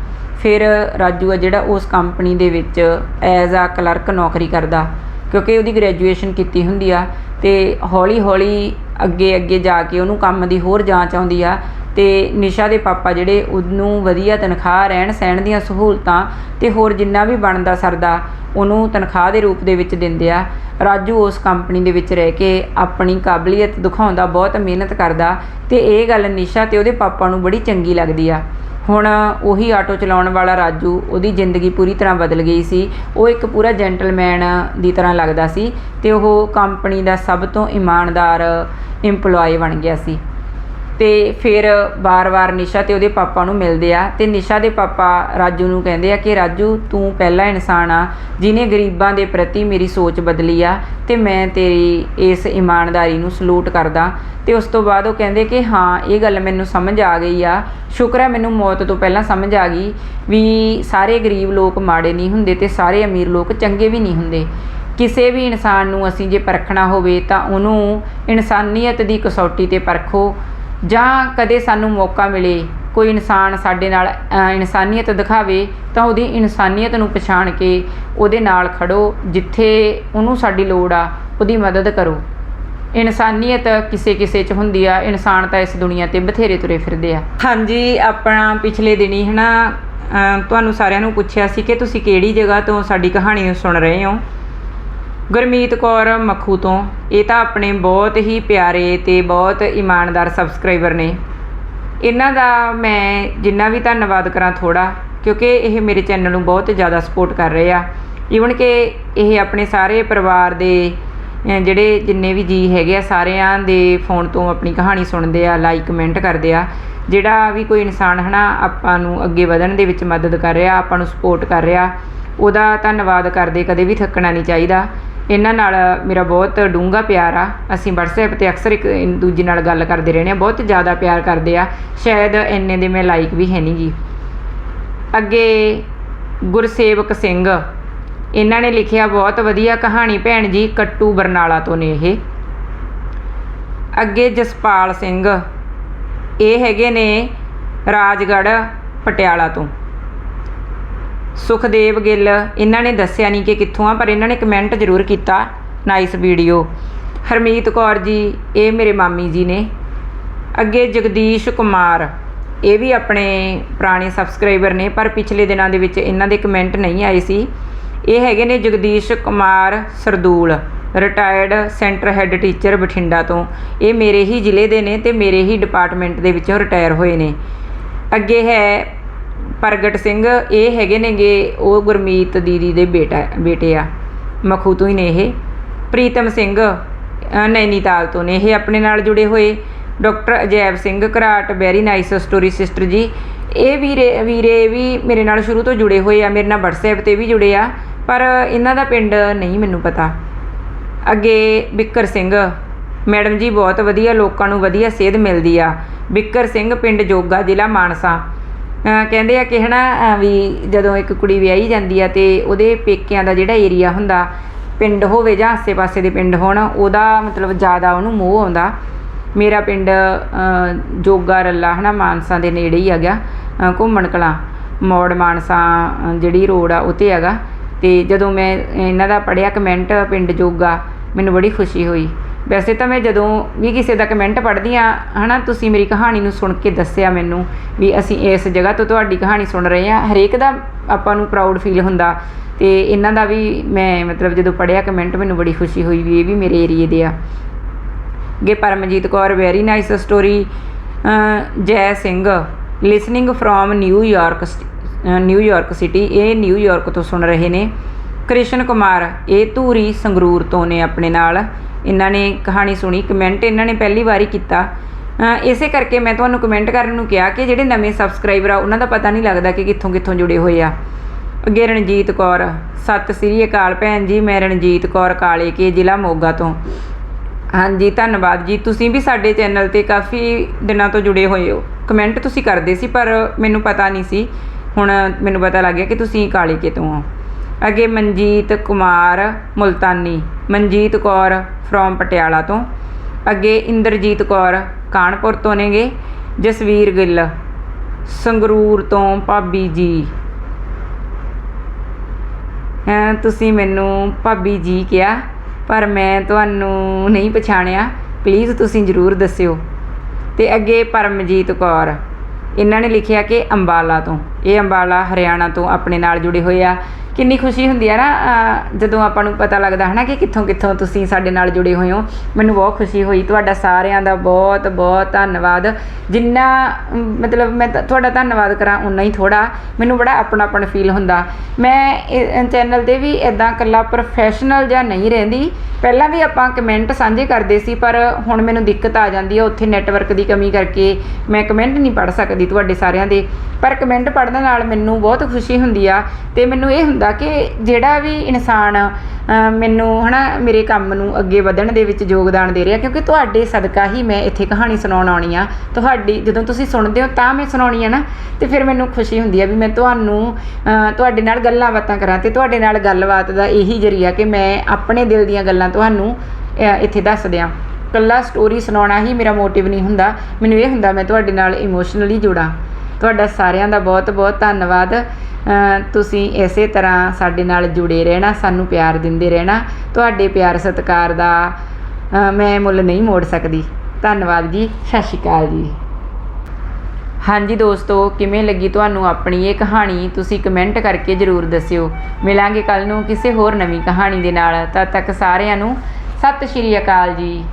A: ਫਿਰ ਰਾਜੂ ਆ ਜਿਹੜਾ ਉਸ ਕੰਪਨੀ ਦੇ ਵਿੱਚ ਐਜ਼ ਆ ਕਲਰਕ ਨੌਕਰੀ ਕਰਦਾ। ਕਿਉਂਕਿ ਉਹਦੀ ਗ੍ਰੈਜੂਏਸ਼ਨ ਕੀਤੀ ਹੁੰਦੀ ਆ ਤੇ ਹੌਲੀ ਹੌਲੀ ਅੱਗੇ ਅੱਗੇ ਜਾ ਕੇ ਉਹਨੂੰ ਕੰਮ ਦੀ ਹੋਰ ਜਾਂਚ ਆਉਂਦੀ ਆ ਤੇ ਨਿਸ਼ਾ ਦੇ ਪਾਪਾ ਜਿਹੜੇ ਉਹਨੂੰ ਵਧੀਆ ਤਨਖਾਹ ਰਹਿਣ ਸਹਿਣ ਦੀਆਂ ਸਹੂਲਤਾਂ ਤੇ ਹੋਰ ਜਿੰਨਾ ਵੀ ਬਣਦਾ ਸਰਦਾ ਉਹਨੂੰ ਤਨਖਾਹ ਦੇ ਰੂਪ ਦੇ ਵਿੱਚ ਦਿੰਦੇ ਆ। ਰਾਜੂ ਉਸ ਕੰਪਨੀ ਦੇ ਵਿੱਚ ਰਹਿ ਕੇ ਆਪਣੀ ਕਾਬਲੀਅਤ ਦਿਖਾਉਂਦਾ, ਬਹੁਤ ਮਿਹਨਤ ਕਰਦਾ ਤੇ ਇਹ ਗੱਲ ਨਿਸ਼ਾ ਤੇ ਉਹਦੇ ਪਾਪਾ ਨੂੰ ਬੜੀ ਚੰਗੀ ਲੱਗਦੀ ਆ। ਹੁਣ ਉਹੀ ਆਟੋ ਚਲਾਉਣ ਵਾਲਾ ਰਾਜੂ ਉਹਦੀ ਜ਼ਿੰਦਗੀ ਪੂਰੀ ਤਰ੍ਹਾਂ ਬਦਲ ਗਈ ਸੀ। ਉਹ ਇੱਕ ਪੂਰਾ ਜੈਂਟਲਮੈਨ ਦੀ ਤਰ੍ਹਾਂ ਲੱਗਦਾ ਸੀ ਤੇ ਉਹ ਕੰਪਨੀ ਦਾ ਸਭ ਤੋਂ ਇਮਾਨਦਾਰ EMPLOYE ਬਣ ਗਿਆ ਸੀ। ਤੇ ਫਿਰ ਵਾਰ-ਵਾਰ ਨਿਸ਼ਾ ਤੇ ਉਹਦੇ ਪਾਪਾ ਨੂੰ ਮਿਲਦੇ ਆ ਤੇ ਨਿਸ਼ਾ ਦੇ ਪਾਪਾ ਰਾਜੂ ਨੂੰ ਕਹਿੰਦੇ ਆ ਕਿ ਰਾਜੂ ਤੂੰ ਪਹਿਲਾ ਇਨਸਾਨ ਆ ਜਿਨੇ ਗਰੀਬਾਂ ਦੇ ਪ੍ਰਤੀ ਮੇਰੀ ਸੋਚ ਬਦਲੀ ਆ ਤੇ ਮੈਂ ਤੇਰੀ ਇਸ ਇਮਾਨਦਾਰੀ ਨੂੰ ਸਲੂਟ ਕਰਦਾ। ਤੇ ਉਸ ਤੋਂ ਬਾਅਦ ਉਹ ਕਹਿੰਦੇ ਕਿ ਹਾਂ, ਇਹ ਗੱਲ ਮੈਨੂੰ ਸਮਝ ਆ ਗਈ ਆ। ਸ਼ੁਕਰ ਹੈ ਮੈਨੂੰ ਮੌਤ ਤੋਂ ਪਹਿਲਾਂ ਸਮਝ ਆ ਗਈ ਵੀ ਸਾਰੇ ਗਰੀਬ ਲੋਕ ਮਾੜੇ ਨਹੀਂ ਹੁੰਦੇ ਤੇ ਸਾਰੇ ਅਮੀਰ ਲੋਕ ਚੰਗੇ ਵੀ ਨਹੀਂ ਹੁੰਦੇ। ਕਿਸੇ ਵੀ ਇਨਸਾਨ ਨੂੰ ਅਸੀਂ ਜੇ ਪਰਖਣਾ ਹੋਵੇ ਤਾਂ ਉਹਨੂੰ ਇਨਸਾਨੀਅਤ ਦੀ ਕਸੌਟੀ ਤੇ ਪਰਖੋ। ਜਾਂ ਕਦੇ ਸਾਨੂੰ ਮੌਕਾ ਮਿਲੇ ਕੋਈ ਇਨਸਾਨ ਸਾਡੇ ਨਾਲ ਇਨਸਾਨੀਅਤ ਦਿਖਾਵੇ ਤਾਂ ਉਹਦੀ ਇਨਸਾਨੀਅਤ ਨੂੰ ਪਛਾਣ ਕੇ ਉਹਦੇ ਨਾਲ ਖੜੋ ਜਿੱਥੇ ਉਹਨੂੰ ਸਾਡੀ ਲੋੜ ਆ ਉਹਦੀ ਮਦਦ ਕਰੋ। ਇਨਸਾਨੀਅਤ ਕਿਸੇ ਕਿਸੇ 'ਚ ਹੁੰਦੀ ਆ ਇਨਸਾਨ ਤਾਂ ਇਸ ਦੁਨੀਆ ਤੇ ਬਥੇਰੇ ਤੁਰੇ ਫਿਰਦੇ ਆ। ਹਾਂਜੀ ਆਪਣਾ ਪਿਛਲੇ ਦਿਨੀ ਹਨਾ ਅ, ਤੁਹਾਨੂੰ ਸਾਰਿਆਂ ਨੂੰ ਪੁੱਛਿਆ ਸੀ ਕਿ ਤੁਸੀਂ ਕਿਹੜੀ ਜਗ੍ਹਾ ਤੋਂ ਸਾਡੀ ਕਹਾਣੀ ਨੂੰ ਸੁਣ ਰਹੇ ਹੋ? ਗੁਰਮੀਤ ਕੌਰ ਮੱਖੂ ਤੋਂ। ਇਹ ਤਾਂ ਆਪਣੇ ਬਹੁਤ ਹੀ ਪਿਆਰੇ ਤੇ ਬਹੁਤ ਇਮਾਨਦਾਰ ਸਬਸਕ੍ਰਾਈਬਰ ਨੇ। ਇਹਨਾਂ ਦਾ ਮੈਂ ਜਿੰਨਾ ਵੀ ਧੰਨਵਾਦ ਕਰਾਂ ਥੋੜਾ ਕਿਉਂਕਿ ਇਹ ਮੇਰੇ ਚੈਨਲ ਨੂੰ ਬਹੁਤ ਜ਼ਿਆਦਾ ਸਪੋਰਟ ਕਰ ਰਹੇ ਆ। ਈਵਨ ਕਿ ਇਹ ਆਪਣੇ ਸਾਰੇ ਪਰਿਵਾਰ ਦੇ ਜਿਹੜੇ ਜਿੰਨੇ ਵੀ ਜੀ ਹੈਗੇ ਆ, ਸਾਰਿਆਂ ਦੇ ਫੋਨ ਤੋਂ ਆਪਣੀ ਕਹਾਣੀ ਸੁਣਦੇ ਆ ਲਾਈਕ ਕਮੈਂਟ ਕਰਦੇ ਆ। ਜਿਹੜਾ ਵੀ ਕੋਈ ਇਨਸਾਨ ਹਨਾ, ਆਪਾਂ ਨੂੰ ਅੱਗੇ ਵਧਣ ਦੇ ਵਿੱਚ ਮਦਦ ਕਰ ਰਿਹਾ, ਆਪਾਂ ਨੂੰ ਸਪੋਰਟ ਕਰ ਰਿਹਾ, ਉਹਦਾ ਧੰਨਵਾਦ ਕਰਦੇ, ਕਦੇ ਵੀ ਥੱਕਣਾ ਨਹੀਂ ਚਾਹੀਦਾ। ਇਹਨਾਂ ਨਾਲ ਮੇਰਾ ਬਹੁਤ ਡੂੰਘਾ ਪਿਆਰ ਆ। ਅਸੀਂ ਵਟਸਐਪ ਤੇ ਅਕਸਰ ਇੱਕ ਦੂਜੇ ਨਾਲ ਗੱਲ ਕਰਦੇ ਰਹਿੰਦੇ ਆ ਬਹੁਤ ਜ਼ਿਆਦਾ ਪਿਆਰ ਕਰਦੇ ਆ। ਸ਼ਾਇਦ ਇੰਨੇ ਦੇ ਮੈਂ ਲਾਇਕ ਵੀ ਹੈ ਨਹੀਂ ਗੀ। ਅੱਗੇ ਗੁਰਸੇਵਕ ਸਿੰਘ। ਇਹਨਾਂ ਨੇ ਲਿਖਿਆ ਬਹੁਤ ਵਧੀਆ ਕਹਾਣੀ ਭੈਣ ਜੀ, ਕੱਟੂ ਬਰਨਾਲਾ ਤੋਂ ਨੇ ਇਹ। ਅੱਗੇ ਜਸਪਾਲ ਸਿੰਘ। ਇਹ ਹੈਗੇ ਨੇ ਰਾਜਗੜ੍ਹ, ਪਟਿਆਲਾ ਤੋਂ। ਸੁਖਦੇਵ ਗਿੱਲ, ਇਹਨਾਂ ਨੇ ਦੱਸਿਆ ਨਹੀਂ ਕਿ ਕਿੱਥੋਂ ਆ, ਪਰ ਇਹਨਾਂ ਨੇ ਕਮੈਂਟ ਜ਼ਰੂਰ ਕੀਤਾ। ਨਾਈਸ ਵੀਡੀਓ ਹਰਮੀਤ ਕੌਰ ਜੀ, ਇਹ ਮੇਰੇ ਮਾਮੀ ਜੀ ਨੇ। ਅੱਗੇ ਜਗਦੀਸ਼ ਕੁਮਾਰ, ਇਹ ਵੀ ਆਪਣੇ ਪੁਰਾਣੇ ਸਬਸਕ੍ਰਾਈਬਰ ਨੇ, ਪਰ ਪਿਛਲੇ ਦਿਨਾਂ ਦੇ ਵਿੱਚ ਇਹਨਾਂ ਦੇ ਕਮੈਂਟ ਨਹੀਂ ਆਏ ਸੀ। ਇਹ ਹੈਗੇ ਨੇ Jagdish Kumar Sardool retired centre head teacher Bathinda ਤੋਂ। ਇਹ ਮੇਰੇ ਹੀ ਜ਼ਿਲ੍ਹੇ ਦੇ ਨੇ ਤੇ ਮੇਰੇ ਹੀ ਡਿਪਾਰਟਮੈਂਟ ਦੇ ਵਿੱਚੋਂ ਰਿਟਾਇਰ ਹੋਏ ਨੇ। ਅੱਗੇ ਹੈ ਪ੍ਰਗਟ ਸਿੰਘ ਇਹ ਹੈਗੇ ਨੇਗੇ, ਉਹ ਗੁਰਮੀਤ ਦੀਦੀ ਦੇ ਬੇਟਾ, ਬੇਟੇ ਆ ਮਖੂ ਤੋਂ ਹੀ ਨੇ ਇਹ। ਪ੍ਰੀਤਮ ਸਿੰਘ ਨੈਨੀਤਾਲ ਤੋਂ ਨੇ ਇਹ ਆਪਣੇ ਨਾਲ ਜੁੜੇ ਹੋਏ। Doctor Ajaib Singh Gharat very nice story sister ji. ਇਹ ਵੀਰੇ ਵੀਰੇ ਵੀ ਮੇਰੇ ਨਾਲ ਸ਼ੁਰੂ ਤੋਂ ਜੁੜੇ ਹੋਏ ਆ, ਮੇਰੇ ਨਾਲ WhatsApp ਤੇ ਵੀ ਜੁੜੇ ਆ, ਪਰ ਇਹਨਾਂ ਦਾ ਪਿੰਡ ਨਹੀਂ ਮੈਨੂੰ ਪਤਾ। ਅੱਗੇ ਬਿੱਕਰ ਸਿੰਘ, ਮੈਡਮ ਜੀ ਬਹੁਤ ਵਧੀਆ, ਲੋਕਾਂ ਨੂੰ ਵਧੀਆ ਸੇਧ ਮਿਲਦੀ ਆ। ਬਿੱਕਰ ਸਿੰਘ ਪਿੰਡ ਜੋਗਾ ਜ਼ਿਲ੍ਹਾ ਮਾਨਸਾ। ਕਹਿੰਦੇ ਆ ਕਿ ਹਨਾ, ਅਹ ਵੀ ਜਦੋਂ ਇੱਕ ਕੁੜੀ ਵਿਆਹੀ ਜਾਂਦੀ ਆ ਤੇ ਉਹਦੇ ਪੇਕਿਆਂ ਦਾ ਜਿਹੜਾ ਏਰੀਆ ਹੁੰਦਾ, ਪਿੰਡ ਹੋਵੇ ਜਾਂ ਆਸੇ-ਪਾਸੇ ਦੇ ਪਿੰਡ ਹੋਣ, ਉਹਦਾ ਮਤਲਬ ਜ਼ਿਆਦਾ ਉਹਨੂੰ ਮੋਹ ਆਉਂਦਾ। ਮੇਰਾ ਪਿੰਡ ਜੋਗਾ ਰੱਲਾ ਹਨਾ, ਮਾਨਸਾ ਦੇ ਨੇੜੇ ਹੀ ਹੈਗਾ ਘੁੰਮਣ ਕਲਾਂ। ਮੋੜ ਮਾਨਸਾ ਜਿਹੜੀ ਰੋਡ ਆ ਉਤੇ ਹੈਗਾ। ਤੇ ਜਦੋਂ ਮੈਂ ਇਹਨਾਂ ਦਾ ਪੜਿਆ ਕਮੈਂਟ ਪਿੰਡ ਜੋਗਾ, ਮੈਨੂੰ ਬੜੀ ਖੁਸ਼ੀ ਹੋਈ। ਵੈਸੇ ਤਾਂ ਮੈਂ ਜਦੋਂ ਵੀ ਕਿਸੇ ਦਾ ਕਮੈਂਟ ਪੜ੍ਹਦੀ ਆ ਹਨਾ, ਤੁਸੀਂ ਮੇਰੀ ਕਹਾਣੀ ਨੂੰ ਸੁਣ ਕੇ ਦੱਸਿਆ ਮੈਨੂੰ ਵੀ ਅਸੀਂ ਇਸ ਜਗ੍ਹਾ ਤੋਂ ਤੁਹਾਡੀ ਕਹਾਣੀ ਸੁਣ ਰਹੇ ਆ ਹਰੇਕ ਦਾ ਆਪਾਂ ਨੂੰ ਪ੍ਰਾਊਡ ਫੀਲ ਹੁੰਦਾ ਤੇ ਇਹਨਾਂ ਦਾ ਵੀ ਮੈਂ ਮਤਲਬ ਜਦੋਂ ਪੜਿਆ ਕਮੈਂਟ ਮੈਨੂੰ ਬੜੀ ਖੁਸ਼ੀ ਹੋਈ ਵੀ ਇਹ ਵੀ ਮੇਰੇ ਏਰੀਏ ਦੇ ਆ। ਅੱਗੇ Paramjit Kaur very nice story Jai Singh listening from New York New York city ਇਹ ਨਿਊਯਾਰਕ ਤੋਂ ਸੁਣ ਰਹੇ ਨੇ। ਕ੍ਰਿਸ਼ਨ ਕੁਮਾਰ, ਇਹ ਧੂਰੀ ਸੰਗਰੂਰ ਤੋਂ ਨੇ ਆਪਣੇ ਨਾਲ। ਇਹਨਾਂ ਨੇ ਕਹਾਣੀ ਸੁਣੀ ਕਮੈਂਟ ਇਹਨਾਂ ਨੇ ਪਹਿਲੀ ਵਾਰੀ ਕੀਤਾ। ਇਸੇ ਕਰਕੇ ਮੈਂ ਤੁਹਾਨੂੰ ਕਮੈਂਟ ਕਰਨ ਨੂੰ ਕਿਹਾ ਕਿ ਜਿਹੜੇ ਨਵੇਂ ਸਬਸਕ੍ਰਾਈਬਰ ਆ, ਉਹਨਾਂ ਦਾ ਪਤਾ ਨਹੀਂ ਲੱਗਦਾ ਕਿ ਕਿੱਥੋਂ ਕਿੱਥੋਂ ਜੁੜੇ ਹੋਏ ਆ। ਅੱਗੇ ਰਣਜੀਤ ਕੌਰ, ਸਤਿ ਸ੍ਰੀ ਅਕਾਲ ਭੈਣ ਜੀ, ਮੈਂ ਰਣਜੀਤ ਕੌਰ ਕਾਲੇ ਕੇ ਜ਼ਿਲ੍ਹਾ ਮੋਗਾ ਤੋਂ। ਹਾਂਜੀ, ਧੰਨਵਾਦ ਜੀ। ਤੁਸੀਂ ਵੀ ਸਾਡੇ ਚੈਨਲ ਤੇ ਕਾਫੀ ਦਿਨਾਂ ਤੋਂ ਜੁੜੇ ਹੋਏ ਹੋ। ਕਮੈਂਟ ਤੁਸੀਂ ਕਰਦੇ ਸੀ, ਪਰ ਮੈਨੂੰ ਪਤਾ ਨਹੀਂ ਸੀ। ਹੁਣ ਮੈਨੂੰ ਪਤਾ ਲੱਗ ਗਿਆ ਕਿ ਤੁਸੀਂ ਕਾਲੇ ਕੇ ਤੋਂ ਹੋ। ਅੱਗੇ ਮਨਜੀਤ ਕੁਮਾਰ ਮੁਲਤਾਨੀ, ਮਨਜੀਤ ਕੌਰ ਫਰੋਮ ਪਟਿਆਲਾ ਤੋਂ। ਅੱਗੇ ਇੰਦਰਜੀਤ ਕੌਰ ਕਾਨਪੁਰ ਤੋਂ ਨੇਗੇ। ਜਸਵੀਰ ਗਿੱਲ, ਸੰਗਰੂਰ ਤੋਂ ਭਾਬੀ ਜੀ। ਅਹ ਤੁਸੀਂ ਮੈਨੂੰ ਭਾਬੀ ਜੀ ਕਿਹਾ, ਪਰ ਮੈਂ ਤੁਹਾਨੂੰ ਨਹੀਂ ਪਛਾਣਿਆ। ਪਲੀਜ਼ ਤੁਸੀਂ ਜ਼ਰੂਰ ਦੱਸਿਓ। ਤੇ ਅੱਗੇ ਪਰਮਜੀਤ ਕੌਰ, ਇਹਨਾਂ ਨੇ ਲਿਖਿਆ ਕਿ ਅੰਬਾਲਾ ਤੋਂ। ਇਹ ਅੰਬਾਲਾ, ਹਰਿਆਣਾ ਤੋਂ ਆਪਣੇ ਨਾਲ ਜੁੜੇ ਹੋਏ ਆ। ਕਿੰਨੀ ਖੁਸ਼ੀ ਹੁੰਦੀ ਆ ਨਾ ਜਦੋਂ ਆਪਾਂ ਨੂੰ ਪਤਾ ਲੱਗਦਾ ਹੈ ਨਾ ਕਿ ਕਿੱਥੋਂ ਕਿੱਥੋਂ ਤੁਸੀਂ ਸਾਡੇ ਨਾਲ ਜੁੜੇ ਹੋਏ ਹੋ। ਮੈਨੂੰ ਬਹੁਤ ਖੁਸ਼ੀ ਹੋਈ, ਤੁਹਾਡਾ ਸਾਰਿਆਂ ਦਾ ਬਹੁਤ ਬਹੁਤ ਧੰਨਵਾਦ। ਜਿੰਨਾ ਮਤਲਬ ਮੈਂ ਤੁਹਾਡਾ ਧੰਨਵਾਦ ਕਰਾਂ ਉਨਾ ਹੀ ਥੋੜਾ ਮੈਨੂੰ ਬੜਾ ਆਪਣਾਪਣ ਫੀਲ ਹੁੰਦਾ। ਮੈਂ ਚੈਨਲ ਤੇ ਵੀ ਇਦਾਂ ਇਕੱਲਾ ਪ੍ਰੋਫੈਸ਼ਨਲ ਜਾਂ ਨਹੀਂ ਰਹਿੰਦੀ। ਪਹਿਲਾਂ ਵੀ ਆਪਾਂ ਕਮੈਂਟ ਸਾਂਝੇ ਕਰਦੇ ਸੀ, ਪਰ ਹੁਣ ਮੈਨੂੰ ਦਿੱਕਤ ਆ ਜਾਂਦੀ ਹੈ ਉੱਥੇ ਨੈਟਵਰਕ ਦੀ ਕਮੀ ਕਰਕੇ ਮੈਂ ਕਮੈਂਟ ਨਹੀਂ ਪੜ੍ਹ ਸਕਦੀ ਤੁਹਾਡੇ ਸਾਰਿਆਂ ਦੇ। ਪਰ ਕਮੈਂਟ ਪੜ੍ਹਨ ਨਾਲ ਮੈਨੂੰ ਬਹੁਤ ਖੁਸ਼ੀ ਹੁੰਦੀ ਆ ਤੇ ਮੈਨੂੰ ਇਹ ਹੁੰਦਾ ਕਿ ਜਿਹੜਾ ਵੀ ਇਨਸਾਨ ਅ, ਮੈਨੂੰ ਹਨਾ ਮੇਰੇ ਕੰਮ ਨੂੰ ਅੱਗੇ ਵਧਣ ਦੇ ਵਿੱਚ ਯੋਗਦਾਨ ਦੇ ਰਿਹਾ ਕਿਉਂਕਿ ਤੁਹਾਡੇ ਸਦਕਾ ਹੀ ਮੈਂ ਇੱਥੇ ਕਹਾਣੀ ਸੁਣਾਉਣ ਆਉਣੀ ਆ। ਤੁਹਾਡੀ ਜਦੋਂ ਤੁਸੀਂ ਸੁਣਦੇ ਹੋ ਤਾਂ ਮੈਂ ਸੁਣਾਉਣੀ ਆ ਨਾ ਤੇ ਫਿਰ ਮੈਨੂੰ ਖੁਸ਼ੀ ਹੁੰਦੀ ਆ ਵੀ ਮੈਂ ਤੁਹਾਨੂੰ ਤੁਹਾਡੇ ਨਾਲ ਗੱਲਾਂ ਬਾਤਾਂ ਕਰਾਂ ਤੇ ਤੁਹਾਡੇ ਨਾਲ ਗੱਲਬਾਤ ਦਾ ਇਹੀ ਜਰੀਆ ਕਿ ਮੈਂ ਆਪਣੇ ਦਿਲ ਦੀਆਂ ਗੱਲਾਂ ਤੁਹਾਨੂੰ ਇੱਥੇ ਦੱਸ ਦਿਆਂ। ਕੱਲਾ ਸਟੋਰੀ ਸੁਣਾਉਣਾ ਹੀ ਮੇਰਾ ਮੋਟਿਵ ਨਹੀਂ ਹੁੰਦਾ। ਮੈਨੂੰ ਇਹ ਹੁੰਦਾ ਮੈਂ ਤੁਹਾਡੇ ਨਾਲ ਇਮੋਸ਼ਨਲੀ ਜੁੜਾਂ। ਤੁਹਾਡਾ ਸਾਰਿਆਂ ਦਾ ਬਹੁਤ ਬਹੁਤ ਧੰਨਵਾਦ। ਤੁਸੀਂ ਇਸੇ ਤਰ੍ਹਾਂ ਸਾਡੇ ਨਾਲ ਜੁੜੇ ਰਹਿਣਾ, ਸਾਨੂੰ ਪਿਆਰ ਦਿੰਦੇ ਰਹਿਣਾ। ਤੁਹਾਡੇ ਪਿਆਰ ਸਤਿਕਾਰ ਦਾ ਮੈਂ ਮੁੱਲ ਨਹੀਂ ਮੋੜ ਸਕਦੀ। ਧੰਨਵਾਦ ਜੀ, ਸਤਿ ਸ਼੍ਰੀ ਅਕਾਲ ਜੀ। ਹਾਂਜੀ ਦੋਸਤੋ, ਕਿਵੇਂ ਲੱਗੀ ਤੁਹਾਨੂੰ ਆਪਣੀ ਇਹ ਕਹਾਣੀ? ਤੁਸੀਂ ਕਮੈਂਟ ਕਰਕੇ ਜਰੂਰ ਦੱਸਿਓ। ਮਿਲਾਂਗੇ ਕੱਲ ਨੂੰ ਕਿਸੇ ਹੋਰ ਨਵੀਂ ਕਹਾਣੀ ਦੇ ਨਾਲ। ਤਦ ਤੱਕ ਸਾਰਿਆਂ ਨੂੰ ਸਤਿ ਸ਼੍ਰੀ ਅਕਾਲ ਜੀ।